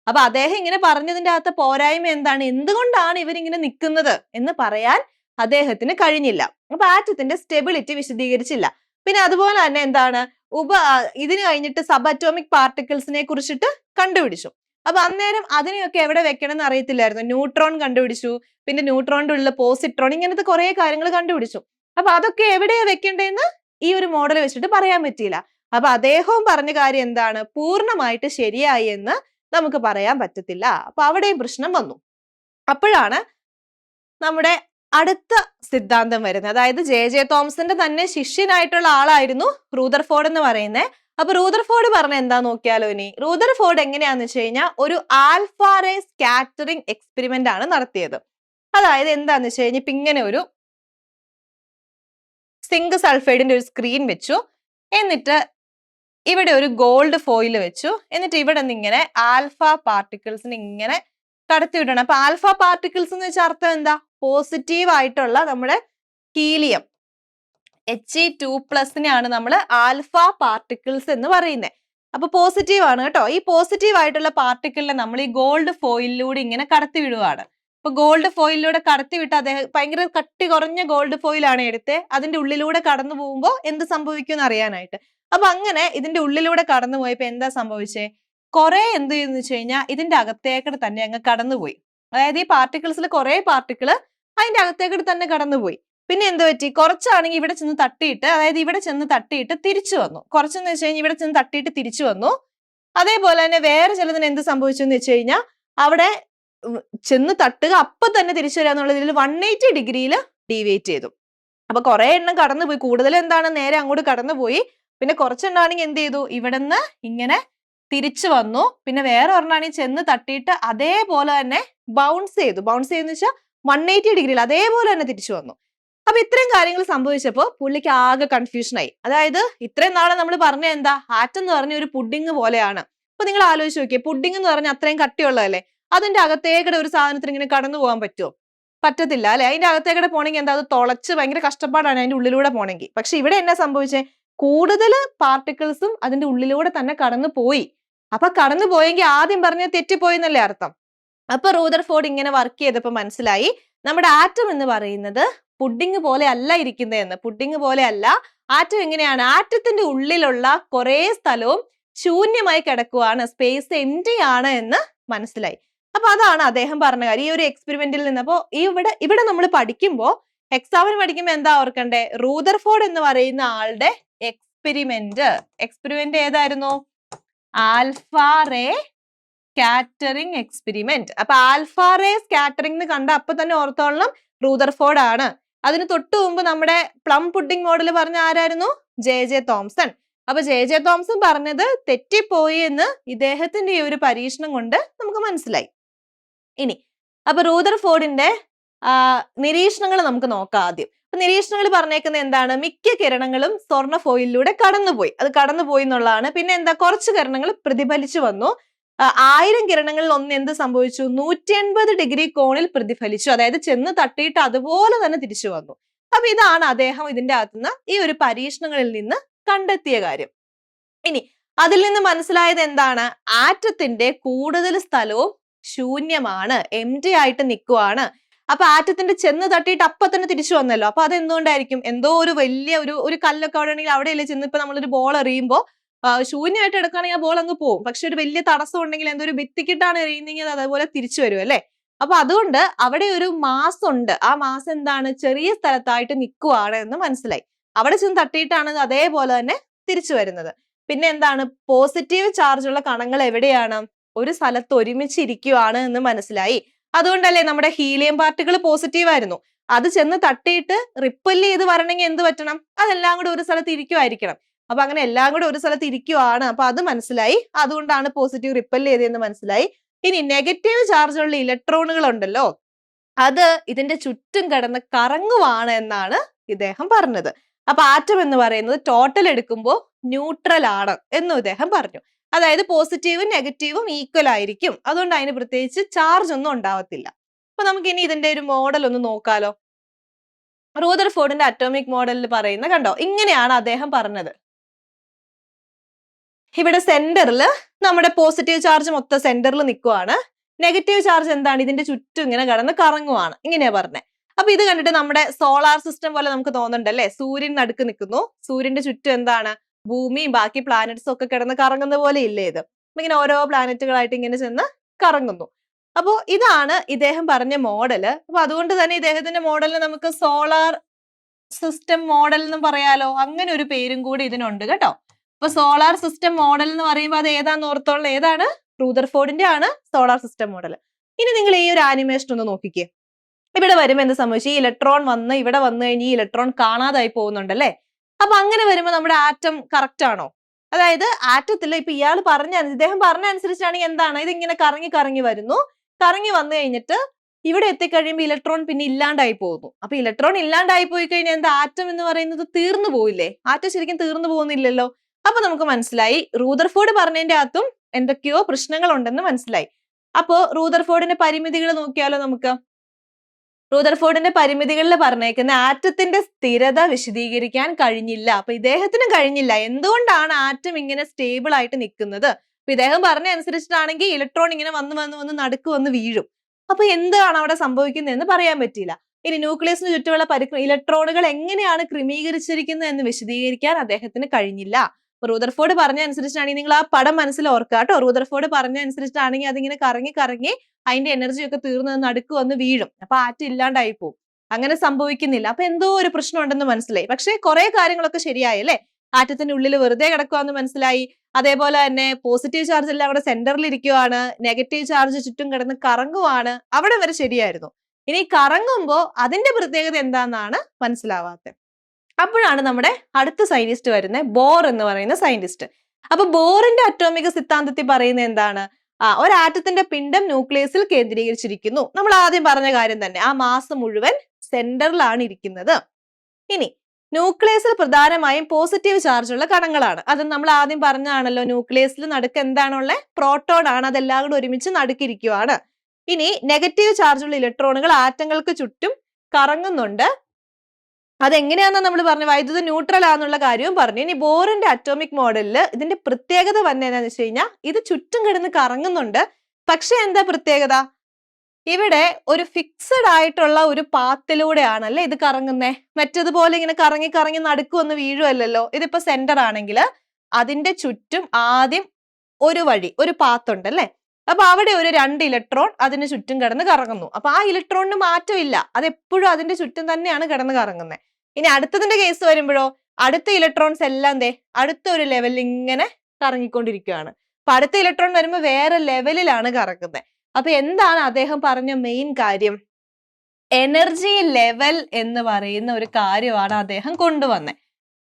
അപ്പൊ അദ്ദേഹം ഇങ്ങനെ പറഞ്ഞതിന്റെ അകത്ത് പോരായ്മ എന്താണ്? എന്തുകൊണ്ടാണ് ഇവരിങ്ങനെ നിൽക്കുന്നത് എന്ന് പറയാൻ അദ്ദേഹത്തിന് കഴിഞ്ഞില്ല. അപ്പൊ ആറ്റത്തിന്റെ സ്റ്റെബിലിറ്റി വിശദീകരിച്ചില്ല. പിന്നെ അതുപോലെ തന്നെ എന്താണ്? ഉപ ഇതിന് കഴിഞ്ഞിട്ട് സബ് അറ്റോമിക് പാർട്ടിക്കിൾസിനെ കുറിച്ചിട്ട് കണ്ടുപിടിച്ചു. അപ്പൊ അന്നേരം അതിനെയൊക്കെ എവിടെ വെക്കണം എന്ന് അറിയത്തില്ലായിരുന്നു. ന്യൂട്രോൺ കണ്ടുപിടിച്ചു പിന്നെ ന്യൂട്രോണിന്റെ ഉള്ളിൽ പോസിട്രോൺ ഇങ്ങനത്തെ കുറെ കാര്യങ്ങൾ കണ്ടുപിടിച്ചു. അപ്പൊ അതൊക്കെ എവിടെയാ വെക്കേണ്ടതെന്ന് ഈ ഒരു മോഡൽ വെച്ചിട്ട് പറയാൻ പറ്റിയില്ല. അപ്പൊ അദ്ദേഹവും പറഞ്ഞ കാര്യം എന്താണ്? പൂർണമായിട്ട് ശരിയായി എന്ന് നമുക്ക് പറയാൻ പറ്റത്തില്ല. അപ്പൊ അവിടെയും പ്രശ്നം വന്നു. അപ്പോഴാണ് നമ്മുടെ അടുത്ത സിദ്ധാന്തം വരുന്നത്. അതായത് ജെ. ജെ. തോമസിന്റെ തന്നെ ശിഷ്യനായിട്ടുള്ള ആളായിരുന്നു റൂദർഫോർഡ് എന്ന് പറയുന്നത് അപ്പൊ റൂദർഫോർഡ് പറഞ്ഞ എന്താ നോക്കിയാലോ ഇനി? റൂദർഫോർഡ് എങ്ങനെയാന്ന് വെച്ച് കഴിഞ്ഞാൽ ഒരു ആൽഫ സ്കാറ്ററിങ് സ്കാറ്ററിംഗ് എക്സ്പെരിമെന്റ് ആണ് നടത്തിയത്. അതായത് എന്താന്ന് വെച്ച് കഴിഞ്ഞാൽ ഇപ്പൊ ഇങ്ങനെ ഒരു സിങ്ക് സൾഫൈഡിന്റെ ഒരു സ്ക്രീൻ വെച്ചു. എന്നിട്ട് ഇവിടെ ഒരു ഗോൾഡ് ഫോയിൽ വെച്ചു. എന്നിട്ട് ഇവിടെ നിന്ന് ഇങ്ങനെ ആൽഫ പാർട്ടിക്കിൾസിന് ഇങ്ങനെ കടത്തിവിടണം. അപ്പൊ ആൽഫ പാർട്ടിക്കിൾസ് എന്ന് വെച്ചാൽ അർത്ഥം എന്താ? പോസിറ്റീവ് ആയിട്ടുള്ള നമ്മുടെ ഹീലിയം. എച്ച് ഇ ടു പ്ലസിനെയാണ് നമ്മൾ ആൽഫ പാർട്ടിക്കിൾസ് എന്ന് പറയുന്നത് അപ്പൊ പോസിറ്റീവ് ആണ് കേട്ടോ. ഈ പോസിറ്റീവ് ആയിട്ടുള്ള പാർട്ടിക്കിളിനെ നമ്മൾ ഈ ഗോൾഡ് ഫോയിലൂടെ ഇങ്ങനെ കടത്തി വിടുവാണ് ഇപ്പൊ ഗോൾഡ് ഫോയിലൂടെ കടത്തി വിട്ട് അദ്ദേഹം ഭയങ്കര കട്ടി കുറഞ്ഞ ഗോൾഡ് ഫോയിലാണ് എടുത്ത്. അതിന്റെ ഉള്ളിലൂടെ കടന്നു പോകുമ്പോൾ എന്ത് സംഭവിക്കും എന്ന് അറിയാനായിട്ട്. അപ്പൊ അങ്ങനെ ഇതിന്റെ ഉള്ളിലൂടെ കടന്നു പോയപ്പോ എന്താ സംഭവിച്ചേ? കുറെ എന്ത് ചെയ്യുന്നു വെച്ച് കഴിഞ്ഞാൽ ഇതിന്റെ അകത്തേക്കടെ തന്നെ അങ്ങ് കടന്നുപോയി. അതായത് ഈ പാർട്ടിക്കിൾസിൽ കുറെ പാർട്ടിക്കിൾ അതിന്റെ അകത്തേക്കടെ തന്നെ കടന്നുപോയി. പിന്നെ എന്ത് പറ്റി? കുറച്ചാണെങ്കിൽ ഇവിടെ ചെന്ന് തട്ടിയിട്ട് അതായത് ഇവിടെ ചെന്ന് തട്ടിയിട്ട് തിരിച്ചു വന്നു. കുറച്ചെന്ന് വെച്ച് കഴിഞ്ഞാൽ ഇവിടെ ചെന്ന് തട്ടിയിട്ട് തിരിച്ചു വന്നു. അതേപോലെ തന്നെ വേറെ ചിലതിന് എന്ത് സംഭവിച്ചു എന്ന് വെച്ച് കഴിഞ്ഞാൽ അവിടെ ചെന്ന് തട്ടുക അപ്പൊ തന്നെ തിരിച്ചു വരിക എന്നുള്ളതിൽ വൺ എയ്റ്റി ഡിഗ്രിയിൽ ഡീവിയേറ്റ് ചെയ്തു. അപ്പൊ കുറെ എണ്ണം കടന്നുപോയി. കൂടുതൽ എന്താണ്? നേരെ അങ്ങോട്ട് കടന്നുപോയി. പിന്നെ കുറച്ചെണ്ണാണെങ്കിൽ എന്ത് ചെയ്തു? ഇവിടുന്ന് ഇങ്ങനെ തിരിച്ചു വന്നു. പിന്നെ വേറെ ഒരെണ്ണാണെങ്കിൽ ചെന്ന് തട്ടിയിട്ട് അതേപോലെ തന്നെ ബൗൺസ് ചെയ്തു. ബൗൺസ് ചെയ്യുന്ന വെച്ചാൽ വൺ എയ്റ്റി ഡിഗ്രിയിൽ അതേപോലെ തന്നെ തിരിച്ചു വന്നു. അപ്പൊ ഇത്രയും കാര്യങ്ങൾ സംഭവിച്ചപ്പോൾ പുള്ളിക്ക് ആകെ കൺഫ്യൂഷനായി അതായത് ഇത്രയും നാളെ നമ്മൾ പറഞ്ഞ എന്താ? ആറ്റം എന്ന് പറഞ്ഞ ഒരു പുഡിങ് പോലെയാണ്. അപ്പൊ നിങ്ങൾ ആലോചിച്ച് നോക്കിയേ പുഡിങ് എന്ന് പറഞ്ഞാൽ അത്രയും കട്ടിയുള്ളതല്ലേ? അതിന്റെ അകത്തേക്കടെ ഒരു സാധനത്തിന് ഇങ്ങനെ കടന്നു പോകാൻ പറ്റുമോ? പറ്റത്തില്ല അല്ലെ? അതിന്റെ അകത്തേക്കടെ പോണെങ്കിൽ എന്താ? അത് തുളച്ച് ഭയങ്കര കഷ്ടപ്പാടാണ് അതിന്റെ ഉള്ളിലൂടെ പോണെങ്കിൽ. പക്ഷെ ഇവിടെ എന്നാ സംഭവിച്ചേ? കൂടുതൽ പാർട്ടിക്കിൾസും അതിന്റെ ഉള്ളിലൂടെ തന്നെ കടന്നു പോയി. അപ്പൊ കടന്നു പോയെങ്കിൽ ആദ്യം പറഞ്ഞ തെറ്റിപ്പോയി എന്നല്ലേ അർത്ഥം? അപ്പൊ റൂദർഫോർഡ് ഇങ്ങനെ വർക്ക് ചെയ്തപ്പോ മനസ്സിലായി. നമ്മുടെ ആറ്റം എന്ന് പറയുന്നത് പുഡിങ് പോലെ അല്ല ഇരിക്കുന്നതെന്ന്. പുഡിങ് പോലെ അല്ല. ആറ്റം എങ്ങനെയാണ്? ആറ്റത്തിന്റെ ഉള്ളിലുള്ള കുറെ സ്ഥലവും ശൂന്യമായി കിടക്കുവാണ്. സ്പേസ് എം ആണ് എന്ന് മനസ്സിലായി. അപ്പൊ അതാണ് അദ്ദേഹം പറഞ്ഞ കാര്യം. ഈ ഒരു എക്സ്പെരിമെന്റിൽ നിന്ന് അപ്പോ ഈ ഇവിടെ ഇവിടെ നമ്മൾ പഠിക്കുമ്പോൾ എക്സാമിന് പഠിക്കുമ്പോൾ എന്താ ഓർക്കണ്ടേ? റൂദർഫോർഡ് എന്ന് പറയുന്ന ആളുടെ എക്സ്പെരിമെന്റ് എക്സ്പെരിമെന്റ് ഏതായിരുന്നു? ആൽഫ റേ സ്കാറ്ററിംഗ് എക്സ്പെരിമെന്റ് അപ്പൊ ആൽഫ റേ സ്കാറ്ററിംഗ് എന്ന് കണ്ട അപ്പൊ തന്നെ ഓർത്തോളണം. റൂദർഫോർഡ് ആണ്. അതിന് തൊട്ടു മുമ്പ് നമ്മുടെ പ്ലം പുഡിംഗ് മോഡൽ പറഞ്ഞ ആരായിരുന്നു? J J Thomson. അപ്പൊ ജെ ജെ തോംസൺ പറഞ്ഞത് തെറ്റിപ്പോയി എന്ന് ഇദ്ദേഹത്തിന്റെ ഈ ഒരു പരീക്ഷണം കൊണ്ട് നമുക്ക് മനസ്സിലായി. ഇനി അപ്പൊ റൂദർഫോർഡിന്റെ നിരീക്ഷണങ്ങൾ നമുക്ക് നോക്കാം ആദ്യം. അപ്പൊ നിരീക്ഷണങ്ങൾ പറഞ്ഞേക്കുന്നത് എന്താണ്? മിക്ക കിരണങ്ങളും സ്വർണ ഫോയിലൂടെ കടന്നുപോയി. അത് കടന്നുപോയി എന്നുള്ളതാണ്. പിന്നെ എന്താ? കുറച്ച് കിരണങ്ങൾ പ്രതിഫലിച്ചു വന്നു. ആയിരം കിരണങ്ങളിൽ ഒന്ന് എന്ത് സംഭവിച്ചു? നൂറ്റി എൺപത് ഡിഗ്രി കോണിൽ പ്രതിഫലിച്ചു. അതായത് ചെന്ന് തട്ടിയിട്ട് അതുപോലെ തന്നെ തിരിച്ചു വന്നു. അപ്പൊ ഇതാണ് അദ്ദേഹം ഇതിന്റെ അകത്തുനിന്ന് ഈ ഒരു പരീക്ഷണങ്ങളിൽ നിന്ന് കണ്ടെത്തിയ കാര്യം. ഇനി അതിൽ നിന്ന് മനസ്സിലായത് എന്താണ്? ആറ്റത്തിന്റെ കൂടുതൽ സ്ഥലവും ശൂന്യമാണ്. എം ടി ആയിട്ട് നിൽക്കുവാണ് അപ്പൊ ആറ്റത്തിന്റെ ചെന്ന് തട്ടിയിട്ട് അപ്പൊ തന്നെ തിരിച്ചു വന്നല്ലോ. അപ്പൊ അത് എന്തുകൊണ്ടായിരിക്കും എന്തോ ഒരു വലിയ ഒരു ഒരു കല്ലൊക്കെ അവിടെ ആണെങ്കിൽ അവിടെയല്ലേ ചെന്ന് ഇപ്പൊ നമ്മളൊരു ബോൾ എറിയുമ്പോൾ ശൂന്യമായിട്ട് എടുക്കുകയാണെങ്കിൽ ആ ബോൾ അങ്ങ് പോകും പക്ഷെ ഒരു വലിയ തടസ്സം ഉണ്ടെങ്കിൽ എന്തോ ഒരു ഭിത്തിക്കിട്ടാണ് എറിയുന്നെങ്കിൽ അത് അതുപോലെ തിരിച്ചു വരും അല്ലേ? അപ്പൊ അതുകൊണ്ട് അവിടെ ഒരു മാസ് ഉണ്ട്. ആ മാസ് എന്താണ്? ചെറിയ സ്ഥലത്തായിട്ട് നിൽക്കുവാണ് എന്ന് മനസ്സിലായി. അവിടെ ചെന്ന് തട്ടിയിട്ടാണ് അതേപോലെ തന്നെ തിരിച്ചു വരുന്നത്. പിന്നെ എന്താണ്? പോസിറ്റീവ് ചാർജ് ഉള്ള കണങ്ങൾ എവിടെയാണ്? ഒരു സ്ഥലത്ത് ഒരുമിച്ച് ഇരിക്കുവാണ് എന്ന് മനസ്സിലായി. അതുകൊണ്ടല്ലേ നമ്മുടെ ഹീലിയം പാർട്ടികൾ പോസിറ്റീവ് ആയിരുന്നു. അത് ചെന്ന് തട്ടിയിട്ട് റിപ്പൽ ചെയ്ത് വരണമെങ്കിൽ എന്ത് പറ്റണം? അതെല്ലാം കൂടെ ഒരു സ്ഥലത്ത് ഇരിക്കുമായിരിക്കണം അപ്പൊ അങ്ങനെ എല്ലാം കൂടെ ഒരു സ്ഥലത്ത് ഇരിക്കുവാണ്. അപ്പൊ അത് മനസ്സിലായി. അതുകൊണ്ടാണ് പോസിറ്റീവ് റിപ്പൽ ചെയ്തതെന്ന് മനസ്സിലായി. ഇനി നെഗറ്റീവ് ചാർജുള്ള ഇലക്ട്രോണുകൾ ഉണ്ടല്ലോ. അത് ഇതിന്റെ ചുറ്റും കിടന്ന് കറങ്ങുവാണ് എന്നാണ് ഇദ്ദേഹം പറഞ്ഞത്. അപ്പൊ ആറ്റം എന്ന് പറയുന്നത് ടോട്ടൽ എടുക്കുമ്പോൾ ന്യൂട്രൽ ആണ് എന്നും ഇദ്ദേഹം പറഞ്ഞു. അതായത് പോസിറ്റീവും നെഗറ്റീവും ഈക്വൽ ആയിരിക്കും. അതുകൊണ്ട് അതിന് പ്രത്യേകിച്ച് ചാർജ് ഒന്നും ഉണ്ടാവത്തില്ല. അപ്പൊ നമുക്ക് ഇനി ഇതിന്റെ ഒരു മോഡൽ ഒന്ന് നോക്കാലോ. റൂദർഫോർഡിന്റെ അറ്റോമിക് മോഡലിൽ പറയുന്ന കണ്ടോ? ഇങ്ങനെയാണ് അദ്ദേഹം പറഞ്ഞത്. ഇവിടെ സെന്ററിൽ നമ്മുടെ പോസിറ്റീവ് ചാർജ് മൊത്തം സെന്ററിൽ നിൽക്കുവാണ് നെഗറ്റീവ് ചാർജ് എന്താണ്? ഇതിന്റെ ചുറ്റും ഇങ്ങനെ കടന്ന് കറങ്ങുവാണ്. ഇങ്ങനെയാ പറഞ്ഞത് അപ്പൊ ഇത് കണ്ടിട്ട് നമ്മുടെ സോളാർ സിസ്റ്റം പോലെ നമുക്ക് തോന്നുന്നുണ്ട് അല്ലെ? സൂര്യൻ നടുക്ക് നിൽക്കുന്നു. സൂര്യന്റെ ചുറ്റും എന്താണ്? ഭൂമിയും ബാക്കി പ്ലാനറ്റ്സും ഒക്കെ കിടന്ന് കറങ്ങുന്ന പോലെ ഇല്ലേ ഇത്? ഇങ്ങനെ ഓരോ പ്ലാനറ്റുകളായിട്ട് ഇങ്ങനെ ചെന്ന് കറങ്ങുന്നു. അപ്പോ ഇതാണ് ഇദ്ദേഹം പറഞ്ഞ മോഡൽ അപ്പൊ അതുകൊണ്ട് തന്നെ ഇദ്ദേഹത്തിന്റെ മോഡലിന് നമുക്ക് സോളാർ സിസ്റ്റം മോഡൽ എന്ന് പറയാലോ. അങ്ങനെ ഒരു പേരും കൂടി ഇതിനുണ്ട് കേട്ടോ. അപ്പൊ സോളാർ സിസ്റ്റം മോഡൽ എന്ന് പറയുമ്പോൾ അത് ഏതാന്ന് ഓർത്തോളം. ഏതാണ്? റൂദർഫോർഡിന്റെ ആണ് സോളാർ സിസ്റ്റം മോഡൽ ഇനി നിങ്ങൾ ഈ ഒരു ആനിമേഷൻ ഒന്ന് നോക്കിക്കേ. ഇവിടെ വരുമ്പോൾ എന്ത് സംഭവിച്ചു? ഈ ഇലക്ട്രോൺ വന്ന് ഇവിടെ വന്നു കഴിഞ്ഞ് ഈ ഇലക്ട്രോൺ കാണാതായി പോകുന്നുണ്ടല്ലേ അപ്പൊ അങ്ങനെ വരുമ്പോൾ നമ്മുടെ ആറ്റം കറക്റ്റ് ആണോ? അതായത് ആറ്റത്തിൽ ഇപ്പൊ ഇയാൾ പറഞ്ഞ ഇദ്ദേഹം പറഞ്ഞ അനുസരിച്ചാണെങ്കിൽ എന്താണ്? ഇത് ഇങ്ങനെ കറങ്ങി കറങ്ങി വരുന്നു. കറങ്ങി വന്നു കഴിഞ്ഞിട്ട് ഇവിടെ എത്തിക്കഴിയുമ്പോൾ ഇലക്ട്രോൺ പിന്നെ ഇല്ലാണ്ടായി പോകുന്നു. അപ്പൊ ഇലക്ട്രോൺ ഇല്ലാണ്ടായി പോയി കഴിഞ്ഞാൽ എന്താ? ആറ്റം എന്ന് പറയുന്നത് തീർന്നു പോയില്ലേ ആറ്റം ശരിക്കും തീർന്നു പോകുന്നില്ലല്ലോ. അപ്പൊ നമുക്ക് മനസ്സിലായി. റൂദർഫോർഡ് പറഞ്ഞതിന്റെ അകത്തും എന്തൊക്കെയോ പ്രശ്നങ്ങൾ ഉണ്ടെന്ന് മനസ്സിലായി. അപ്പോ റൂദർഫോർഡിന്റെ പരിമിതികൾ നോക്കിയാലോ നമുക്ക്? റൂദർഫോർഡിന്റെ പരിമിതികളിൽ പറഞ്ഞേക്കുന്ന ആറ്റത്തിന്റെ സ്ഥിരത വിശദീകരിക്കാൻ കഴിഞ്ഞില്ല. അപ്പൊ ഇദ്ദേഹത്തിന് കഴിഞ്ഞില്ല. എന്തുകൊണ്ടാണ് ആറ്റം ഇങ്ങനെ സ്റ്റേബിൾ ആയിട്ട് നിൽക്കുന്നത്? അപ്പൊ ഇദ്ദേഹം പറഞ്ഞ അനുസരിച്ചിട്ടാണെങ്കിൽ ഇലക്ട്രോൺ ഇങ്ങനെ വന്ന് വന്ന് വന്ന് നടുക്ക് വന്ന് വീഴും. അപ്പൊ എന്താണ് അവിടെ സംഭവിക്കുന്നതെന്ന് പറയാൻ പറ്റിയില്ല. ഇനി ന്യൂക്ലിയസിന് ചുറ്റുമുള്ള പരി ഇലക്ട്രോണുകൾ എങ്ങനെയാണ് ക്രമീകരിച്ചിരിക്കുന്നത് എന്ന് വിശദീകരിക്കാൻ അദ്ദേഹത്തിന് കഴിഞ്ഞില്ല. റൂദർഫോർഡ് പറഞ്ഞ അനുസരിച്ചാണെങ്കിൽ നിങ്ങൾ ആ പടം മനസ്സിൽ ഓർക്കുക കേട്ടോ. റൂദർഫോർഡ് പറഞ്ഞ അനുസരിച്ചിട്ടാണെങ്കിൽ അതിങ്ങനെ കറങ്ങി കറങ്ങി അതിന്റെ എനർജി ഒക്കെ തീർന്ന് നടുക്ക് വന്ന് വീഴും. അപ്പൊ ആറ്റ് ഇല്ലാണ്ടായി പോകും അങ്ങനെ സംഭവിക്കുന്നില്ല. അപ്പൊ എന്തോ ഒരു പ്രശ്നം ഉണ്ടെന്ന് മനസ്സിലായി. പക്ഷെ കുറെ കാര്യങ്ങളൊക്കെ ശരിയായി അല്ലെ? ആറ്റത്തിന്റെ ഉള്ളിൽ വെറുതെ കിടക്കുവാന്ന് മനസ്സിലായി. അതേപോലെ തന്നെ പോസിറ്റീവ് ചാർജ് എല്ലാം അവിടെ സെന്ററിൽ ഇരിക്കുവാണ്. നെഗറ്റീവ് ചാർജ് ചുറ്റും കിടന്ന് കറങ്ങുവാണ്. അവിടെ വരെ ശരിയായിരുന്നു. ഇനി കറങ്ങുമ്പോൾ അതിന്റെ പ്രത്യേകത എന്താണെന്നാണ് മനസ്സിലാവാത്തത് അപ്പോഴാണ് നമ്മുടെ അടുത്ത സയന്റിസ്റ്റ് വരുന്നത് ബോർ എന്ന് പറയുന്ന സയന്റിസ്റ്റ് അപ്പൊ ബോറിന്റെ അറ്റോമിക സിദ്ധാന്തത്തിൽ പറയുന്നത് എന്താണ്? ആ ഒരാറ്റത്തിന്റെ പിണ്ഡം ന്യൂക്ലിയസിൽ കേന്ദ്രീകരിച്ചിരിക്കുന്നു. നമ്മൾ ആദ്യം പറഞ്ഞ കാര്യം തന്നെ ആ മാസ് മുഴുവൻ സെന്ററിലാണ് ഇരിക്കുന്നത്. ഇനി ന്യൂക്ലിയസിൽ പ്രധാനമായും പോസിറ്റീവ് ചാർജുള്ള കണങ്ങളാണ്. അത് നമ്മൾ ആദ്യം പറഞ്ഞാണല്ലോ ന്യൂക്ലിയസിൽ നടുക്ക് എന്താണുള്ളത് പ്രോട്ടോൺ ആണ്. അതെല്ലാം കൂടെ ഒരുമിച്ച് നടുക്കിരിക്കുവാണ്. ഇനി നെഗറ്റീവ് ചാർജുള്ള ഇലക്ട്രോണുകൾ ആറ്റങ്ങൾക്ക് ചുറ്റും കറങ്ങുന്നുണ്ട്. അതെങ്ങനെയാണെന്ന് നമ്മൾ പറഞ്ഞു വൈദ്യുത ന്യൂട്രൽ ആണെന്നുള്ള കാര്യവും പറഞ്ഞു. ഇനി ബോറിന്റെ അറ്റോമിക് മോഡലിൽ ഇതിന്റെ പ്രത്യേകത വന്നതെന്നു വെച്ച് കഴിഞ്ഞാൽ ഇത് ചുറ്റും കിടന്ന് കറങ്ങുന്നുണ്ട്. പക്ഷെ എന്താ പ്രത്യേകത? ഇവിടെ ഒരു ഫിക്സഡ് ആയിട്ടുള്ള ഒരു പാത്തിലൂടെയാണ് അല്ലെ ഇത് കറങ്ങുന്നേ. മറ്റതുപോലെ ഇങ്ങനെ കറങ്ങി കറങ്ങി നടക്കുമെന്ന് വന്ന് വീഴുമല്ലല്ലോ ഇതിപ്പോ സെന്റർ ആണെങ്കിൽ അതിന്റെ ചുറ്റും ആദ്യം ഒരു വഴി ഒരു പാത്ത് ഉണ്ട് അല്ലേ അപ്പൊ അവിടെ ഒരു രണ്ട് ഇലക്ട്രോൺ അതിന് ചുറ്റും കിടന്ന് കറങ്ങുന്നു. അപ്പൊ ആ ഇലക്ട്രോണിന് മാറ്റമില്ല. അത് എപ്പോഴും അതിന്റെ ചുറ്റും തന്നെയാണ് കിടന്ന് കറങ്ങുന്നത് ഇനി അടുത്തതിന്റെ കേസ് വരുമ്പോഴോ അടുത്ത ഇലക്ട്രോൺസ് എല്ലാം ദേ അടുത്ത ഒരു ലെവലിൽ ഇങ്ങനെ കറങ്ങിക്കൊണ്ടിരിക്കുകയാണ് അപ്പൊ അടുത്ത ഇലക്ട്രോൺ വരുമ്പോൾ വേറെ ലെവലിലാണ് കറങ്ങുന്നത് അപ്പൊ എന്താണ് അദ്ദേഹം പറഞ്ഞ മെയിൻ കാര്യം? എനർജി ലെവൽ എന്ന് പറയുന്ന ഒരു കാര്യമാണ് അദ്ദേഹം കൊണ്ടുവന്നത്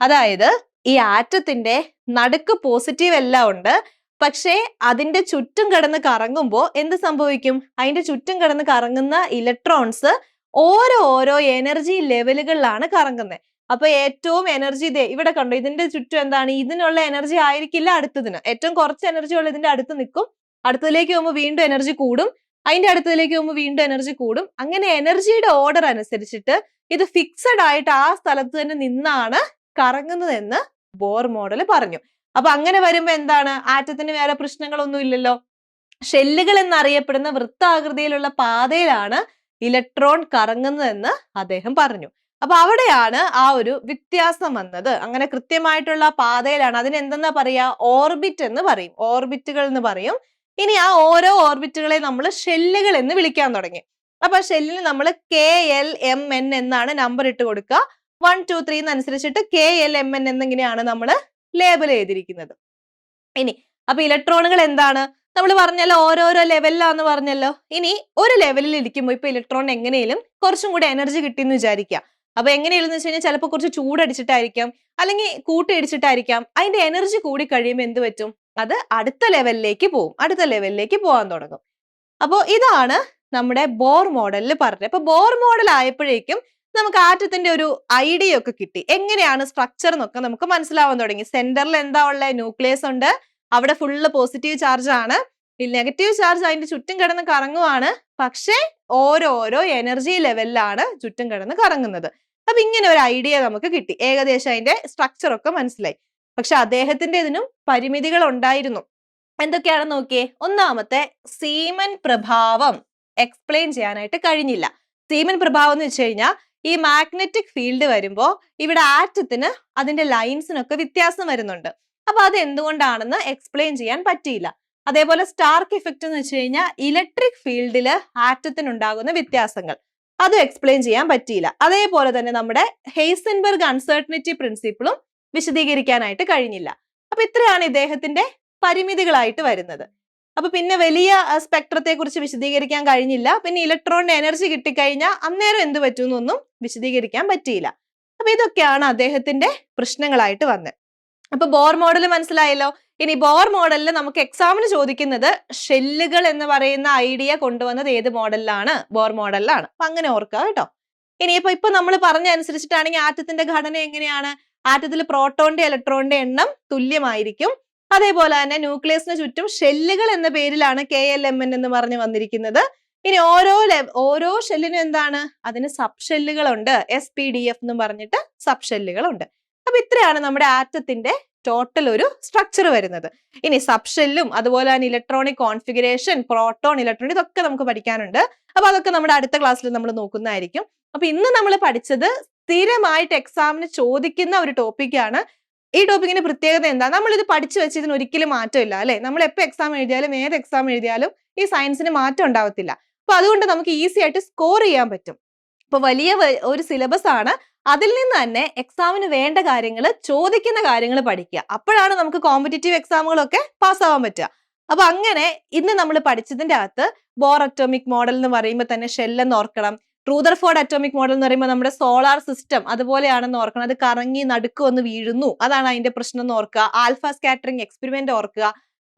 അതായത് ഈ ആറ്റത്തിന്റെ നടുക്ക് പോസിറ്റീവ് എല്ലാം ഉണ്ട് പക്ഷേ അതിന്റെ ചുറ്റും കിടന്ന് കറങ്ങുമ്പോൾ എന്ത് സംഭവിക്കും? അതിന്റെ ചുറ്റും കിടന്ന് കറങ്ങുന്ന ഇലക്ട്രോൺസ് ഓരോ ഓരോ എനർജി ലെവലുകളിലാണ് കറങ്ങുന്നത് അപ്പൊ ഏറ്റവും എനർജി ഇതേ ഇവിടെ കണ്ടോ ഇതിന്റെ ചുറ്റും എന്താണ്? ഇതിനുള്ള എനർജി ആയിരിക്കില്ല അടുത്തതിന്. ഏറ്റവും കുറച്ച് എനർജി ഉള്ള ഇതിന്റെ അടുത്ത് നിൽക്കും. അടുത്തതിലേക്ക് പോകുമ്പോൾ വീണ്ടും എനർജി കൂടും. അതിന്റെ അടുത്തതിലേക്ക് പോകുമ്പോൾ വീണ്ടും എനർജി കൂടും. അങ്ങനെ എനർജിയുടെ ഓർഡർ അനുസരിച്ചിട്ട് ഇത് ഫിക്സഡ് ആയിട്ട് ആ സ്ഥലത്ത് തന്നെ നിന്നാണ് കറങ്ങുന്നതെന്ന് ബോർ മോഡൽ പറഞ്ഞു. അപ്പൊ അങ്ങനെ വരുമ്പോ എന്താണ്? ആറ്റത്തിന് വേറെ പ്രശ്നങ്ങളൊന്നും ഇല്ലല്ലോ. ഷെല്ലുകൾ എന്നറിയപ്പെടുന്ന വൃത്താകൃതിയിലുള്ള പാതയിലാണ് ഇലക്ട്രോൺ കറങ്ങുന്നതെന്ന് അദ്ദേഹം പറഞ്ഞു. അപ്പൊ അവിടെയാണ് ആ ഒരു വ്യത്യാസം വന്നത്. അങ്ങനെ കൃത്യമായിട്ടുള്ള പാതയിലാണ്. അതിനെന്തെന്നാ പറയാ ഓർബിറ്റ് എന്ന് പറയും. ഓർബിറ്റുകൾ എന്ന് പറയും. ഇനി ആ ഓരോ ഓർബിറ്റുകളെ നമ്മൾ ഷെല്ലുകൾ എന്ന് വിളിക്കാൻ തുടങ്ങി. അപ്പൊ ഷെല്ലിന് നമ്മൾ കെ എൽ എം എൻ എന്നാണ് നമ്പർ ഇട്ട് കൊടുക്കുക. വൺ ടു ത്രീ എന്നനുസരിച്ചിട്ട് കെ എൽ എം എൻ എന്നിങ്ങനെയാണ് നമ്മൾ ലേബൽ ചെയ്തിരിക്കുന്നത് ഇനി അപ്പൊ ഇലക്ട്രോണുകൾ എന്താണ്? നമ്മൾ പറഞ്ഞല്ലോ ഓരോരോ ലെവലിലാന്ന് പറഞ്ഞല്ലോ. ഇനി ഒരു ലെവലിൽ ഇരിക്കുമ്പോൾ ഇപ്പൊ ഇലക്ട്രോൺ എങ്ങനെയും കുറച്ചും കൂടി എനർജി കിട്ടിയെന്ന് വിചാരിക്കുക അപ്പൊ എങ്ങനെയാണെന്ന് വെച്ച് കഴിഞ്ഞാൽ ചിലപ്പോൾ കുറച്ച് ചൂടടിച്ചിട്ടായിരിക്കാം അല്ലെങ്കിൽ കൂട്ടിയിടിച്ചിട്ടായിരിക്കാം അതിന്റെ എനർജി കൂടി കഴിയുമ്പോൾ എന്ത് പറ്റും? അത് അടുത്ത ലെവലിലേക്ക് പോകും അടുത്ത ലെവലിലേക്ക് പോകാൻ തുടങ്ങും. അപ്പോൾ ഇതാണ് നമ്മുടെ ബോർ മോഡലിൽ പറഞ്ഞത്. അപ്പൊ ബോർ മോഡൽ ആയപ്പോഴേക്കും നമുക്ക് ആറ്റത്തിന്റെ ഒരു ഐഡിയ ഒക്കെ കിട്ടി. എങ്ങനെയാണ് സ്ട്രക്ചർ എന്നൊക്കെ നമുക്ക് മനസ്സിലാവാൻ തുടങ്ങി. സെന്ററിൽ എന്താ ഉള്ള? ന്യൂക്ലിയസ് ഉണ്ട്. അവിടെ ഫുള്ള് പോസിറ്റീവ് ചാർജ് ആണ്. നെഗറ്റീവ് ചാർജ് അതിന്റെ ചുറ്റും കിടന്ന് കറങ്ങുവാണ്. പക്ഷേ ഓരോരോ എനർജി ലെവലിലാണ് ചുറ്റും കിടന്ന് കറങ്ങുന്നത്. അപ്പൊ ഇങ്ങനെ ഒരു ഐഡിയ നമുക്ക് കിട്ടി. ഏകദേശം അതിന്റെ സ്ട്രക്ചർ ഒക്കെ മനസ്സിലായി. പക്ഷെ അദ്ദേഹത്തിന്റെ ഇതിനും പരിമിതികൾ ഉണ്ടായിരുന്നു. എന്തൊക്കെയാണെന്ന് നോക്കിയേ? ഒന്നാമത്തെ സീമൻ പ്രഭാവം എക്സ്പ്ലെയിൻ ചെയ്യാനായിട്ട് കഴിഞ്ഞില്ല. സീമൻ പ്രഭാവം എന്ന് വെച്ച് കഴിഞ്ഞാൽ ഈ മാഗ്നറ്റിക് ഫീൽഡ് വരുമ്പോൾ ഇവിടെ ആറ്റത്തിന് അതിന്റെ ലൈൻസിനൊക്കെ വ്യത്യാസം വരുന്നുണ്ട്. അപ്പൊ അത് എന്തുകൊണ്ടാണെന്ന് എക്സ്പ്ലെയിൻ ചെയ്യാൻ പറ്റിയില്ല. അതേപോലെ സ്റ്റാർക്ക് ഇഫക്റ്റ് എന്ന് വെച്ച് കഴിഞ്ഞാൽ ഇലക്ട്രിക് ഫീൽഡിൽ ആറ്റത്തിനുണ്ടാകുന്ന വ്യത്യാസങ്ങൾ. അതും എക്സ്പ്ലെയിൻ ചെയ്യാൻ പറ്റിയില്ല. അതേപോലെ തന്നെ നമ്മുടെ ഹെയ്സൻബർഗ് അൺസർട്ടനിറ്റി പ്രിൻസിപ്പിളും വിശദീകരിക്കാനായിട്ട് കഴിഞ്ഞില്ല. അപ്പൊ ഇത്രയാണ് ഇദ്ദേഹത്തിന്റെ പരിമിതികളായിട്ട് വരുന്നത്. അപ്പൊ പിന്നെ വലിയ സ്പെക്ട്രത്തെ കുറിച്ച് വിശദീകരിക്കാൻ കഴിഞ്ഞില്ല. പിന്നെ ഇലക്ട്രോണിന്റെ എനർജി കിട്ടിക്കഴിഞ്ഞാൽ അന്നേരം എന്ത് പറ്റുമെന്നൊന്നും വിശദീകരിക്കാൻ പറ്റിയില്ല. അപ്പൊ ഇതൊക്കെയാണ് അദ്ദേഹത്തിന്റെ പ്രശ്നങ്ങളായിട്ട് വന്നത്. അപ്പൊ ബോർ മോഡൽ മനസ്സിലായല്ലോ? ഇനി ബോർ മോഡലിൽ നമുക്ക് എക്സാമിന് ചോദിക്കുന്നത് ഷെല്ലുകൾ എന്ന് പറയുന്ന ഐഡിയ കൊണ്ടുവന്നത് ഏത് മോഡലിലാണ്? ബോർ മോഡലിലാണ്. അപ്പൊ അങ്ങനെ ഓർക്കുക കേട്ടോ. ഇനിയിപ്പോ ഇപ്പൊ നമ്മൾ പറഞ്ഞ അനുസരിച്ചിട്ടാണെങ്കിൽ ആറ്റത്തിന്റെ ഘടന എങ്ങനെയാണ്? ആറ്റത്തിൽ പ്രോട്ടോണിന്റെ ഇലക്ട്രോണിന്റെ എണ്ണം തുല്യമായിരിക്കും. അതേപോലെ തന്നെ ന്യൂക്ലിയസിന് ചുറ്റും ഷെല്ലുകൾ എന്ന പേരിലാണ് കെ എൽ എം എൻ എന്ന് പറഞ്ഞ് വന്നിരിക്കുന്നത്. ഇനി ഓരോ ഓരോ ഷെല്ലിനും എന്താണ്? അതിന് സബ് ഷെല്ലുകളുണ്ട് എസ് പി ഡി എഫ് എന്നും പറഞ്ഞിട്ട് സബ് ഷെല്ലുകളുണ്ട് അപ്പൊ ഇത്രയാണ് നമ്മുടെ ആറ്റത്തിന്റെ ടോട്ടൽ ഒരു സ്ട്രക്ചർ വരുന്നത്. ഇനി സബ്ഷെല്ലും അതുപോലെ തന്നെ ഇലക്ട്രോണിക് കോൺഫിഗറേഷൻ പ്രോട്ടോൺ ഇലക്ട്രോൺ ഇതൊക്കെ നമുക്ക് പഠിക്കാനുണ്ട്. അപ്പൊ അതൊക്കെ നമ്മുടെ അടുത്ത ക്ലാസ്സിൽ നമ്മൾ നോക്കുന്നതായിരിക്കും. അപ്പൊ ഇന്ന് നമ്മൾ പഠിച്ചത് സ്ഥിരമായിട്ട് എക്സാമിന് ചോദിക്കുന്ന ഒരു ടോപ്പിക്കാണ് ഈ ടോപ്പിക്കിന്റെ പ്രത്യേകത എന്താ? നമ്മൾ ഇത് പഠിച്ചു വെച്ചതിന് ഒരിക്കലും മാറ്റമില്ല അല്ലെ? നമ്മൾ എപ്പോൾ എക്സാം എഴുതിയാലും ഏത് എക്സാം എഴുതിയാലും ഈ സയൻസിന് മാറ്റം ഉണ്ടാവത്തില്ല. അപ്പൊ അതുകൊണ്ട് നമുക്ക് ഈസി ആയിട്ട് സ്കോർ ചെയ്യാൻ പറ്റും. ഇപ്പൊ വലിയ ഒരു സിലബസ് ആണ് അതിൽ നിന്ന് തന്നെ എക്സാമിന് വേണ്ട കാര്യങ്ങൾ ചോദിക്കുന്ന കാര്യങ്ങൾ പഠിക്കുക. അപ്പോഴാണ് നമുക്ക് കോമ്പറ്റേറ്റീവ് എക്സാമുകളൊക്കെ പാസ്സാവാൻ പറ്റുക. അപ്പൊ അങ്ങനെ ഇന്ന് നമ്മൾ പഠിച്ചതിന്റെ അകത്ത് ബോർ അറ്റോമിക് മോഡൽ എന്ന് പറയുമ്പോൾ തന്നെ ഷെല്ലെന്ന് ഓർക്കണം. ട്രൂദർഫോർഡ് അറ്റോമിക് മോഡൽ എന്ന് പറയുമ്പോൾ നമ്മുടെ സോളാർ സിസ്റ്റം അതുപോലെയാണെന്ന് ഓർക്കണം. അത് കറങ്ങി നടുക്ക് വന്ന് വീഴുന്നു. അതാണ് അതിന്റെ പ്രശ്നം എന്ന് ഓർക്കുക. ആൽഫ സ്കാറ്ററിംഗ് എക്സ്പെരിമെന്റ് ഓർക്കുക.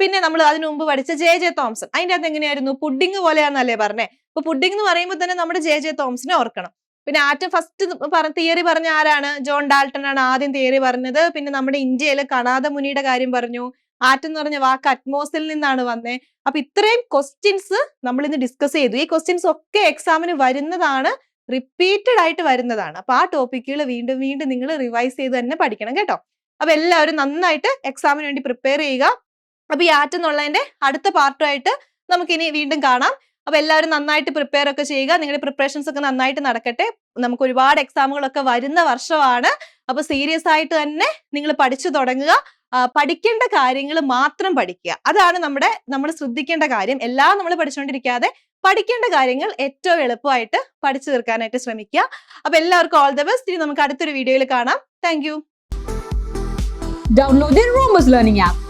പിന്നെ നമ്മൾ അതിനു മുമ്പ് പഠിച്ച ജെ ജെ തോംസൺ. അതിന്റെ അകത്ത് എങ്ങനെയായിരുന്നു? പുഡിംഗ് പോലെയാണെന്നല്ലേ പറഞ്ഞേ. അപ്പൊ പുഡിംഗ് എന്ന് പറയുമ്പോൾ തന്നെ നമ്മുടെ ജെ ജെ തോംസിനെ ഓർക്കണം. പിന്നെ ആറ്റം ഫസ്റ്റ് പറഞ്ഞ തിയറി പറഞ്ഞ ആരാണ്? ജോൺ ഡാൾട്ടൺ ആണ് ആദ്യം തിയറി പറഞ്ഞത്. പിന്നെ നമ്മുടെ ഇന്ത്യയിലെ കണാദ മുനിയുടെ കാര്യം പറഞ്ഞു. ആറ്റം എന്ന് പറഞ്ഞ വാക്ക് അറ്റ്മോസിൽ നിന്നാണ് വന്നേ. അപ്പൊ ഇത്രയും ക്വസ്റ്റ്യൻസ് നമ്മൾ ഇന്ന് ഡിസ്കസ് ചെയ്തു. ഈ ക്വസ്റ്റ്യൻസ് ഒക്കെ എക്സാമിന് വരുന്നതാണ് റിപ്പീറ്റഡ് ആയിട്ട് വരുന്നതാണ്. അപ്പൊ ആ ടോപ്പിക്കുകൾ വീണ്ടും വീണ്ടും നിങ്ങൾ റിവൈസ് ചെയ്ത് തന്നെ പഠിക്കണം കേട്ടോ. അപ്പൊ എല്ലാവരും നന്നായിട്ട് എക്സാമിന് വേണ്ടി പ്രിപ്പയർ ചെയ്യുക. അപ്പൊ ഈ ആറ്റം എന്നുള്ളതിന്റെ അടുത്ത പാർട്ടുമായിട്ട് നമുക്കിനി വീണ്ടും കാണാം. അപ്പൊ എല്ലാവരും നന്നായിട്ട് പ്രിപ്പയർ ഒക്കെ ചെയ്യുക. നിങ്ങളുടെ പ്രിപ്പറേഷൻസ് ഒക്കെ നന്നായിട്ട് നടക്കട്ടെ. നമുക്ക് ഒരുപാട് എക്സാമുകളൊക്കെ വരുന്ന വർഷമാണ്. അപ്പൊ സീരിയസ് ആയിട്ട് തന്നെ നിങ്ങൾ പഠിച്ചു തുടങ്ങുക. പഠിക്കേണ്ട കാര്യങ്ങൾ മാത്രം പഠിക്കുക. അതാണ് നമ്മുടെ നമ്മൾ ശ്രദ്ധിക്കേണ്ട കാര്യം. എല്ലാം നമ്മൾ പഠിച്ചുകൊണ്ടിരിക്കാതെ പഠിക്കേണ്ട കാര്യങ്ങൾ ഏറ്റവും എളുപ്പമായിട്ട് പഠിച്ചു തീർക്കാനായിട്ട് ശ്രമിക്കുക. അപ്പൊ എല്ലാവർക്കും ഓൾ ദ ബെസ്റ്റ് ഇനി നമുക്ക് അടുത്തൊരു വീഡിയോയിൽ കാണാം. Thank
you download learning app.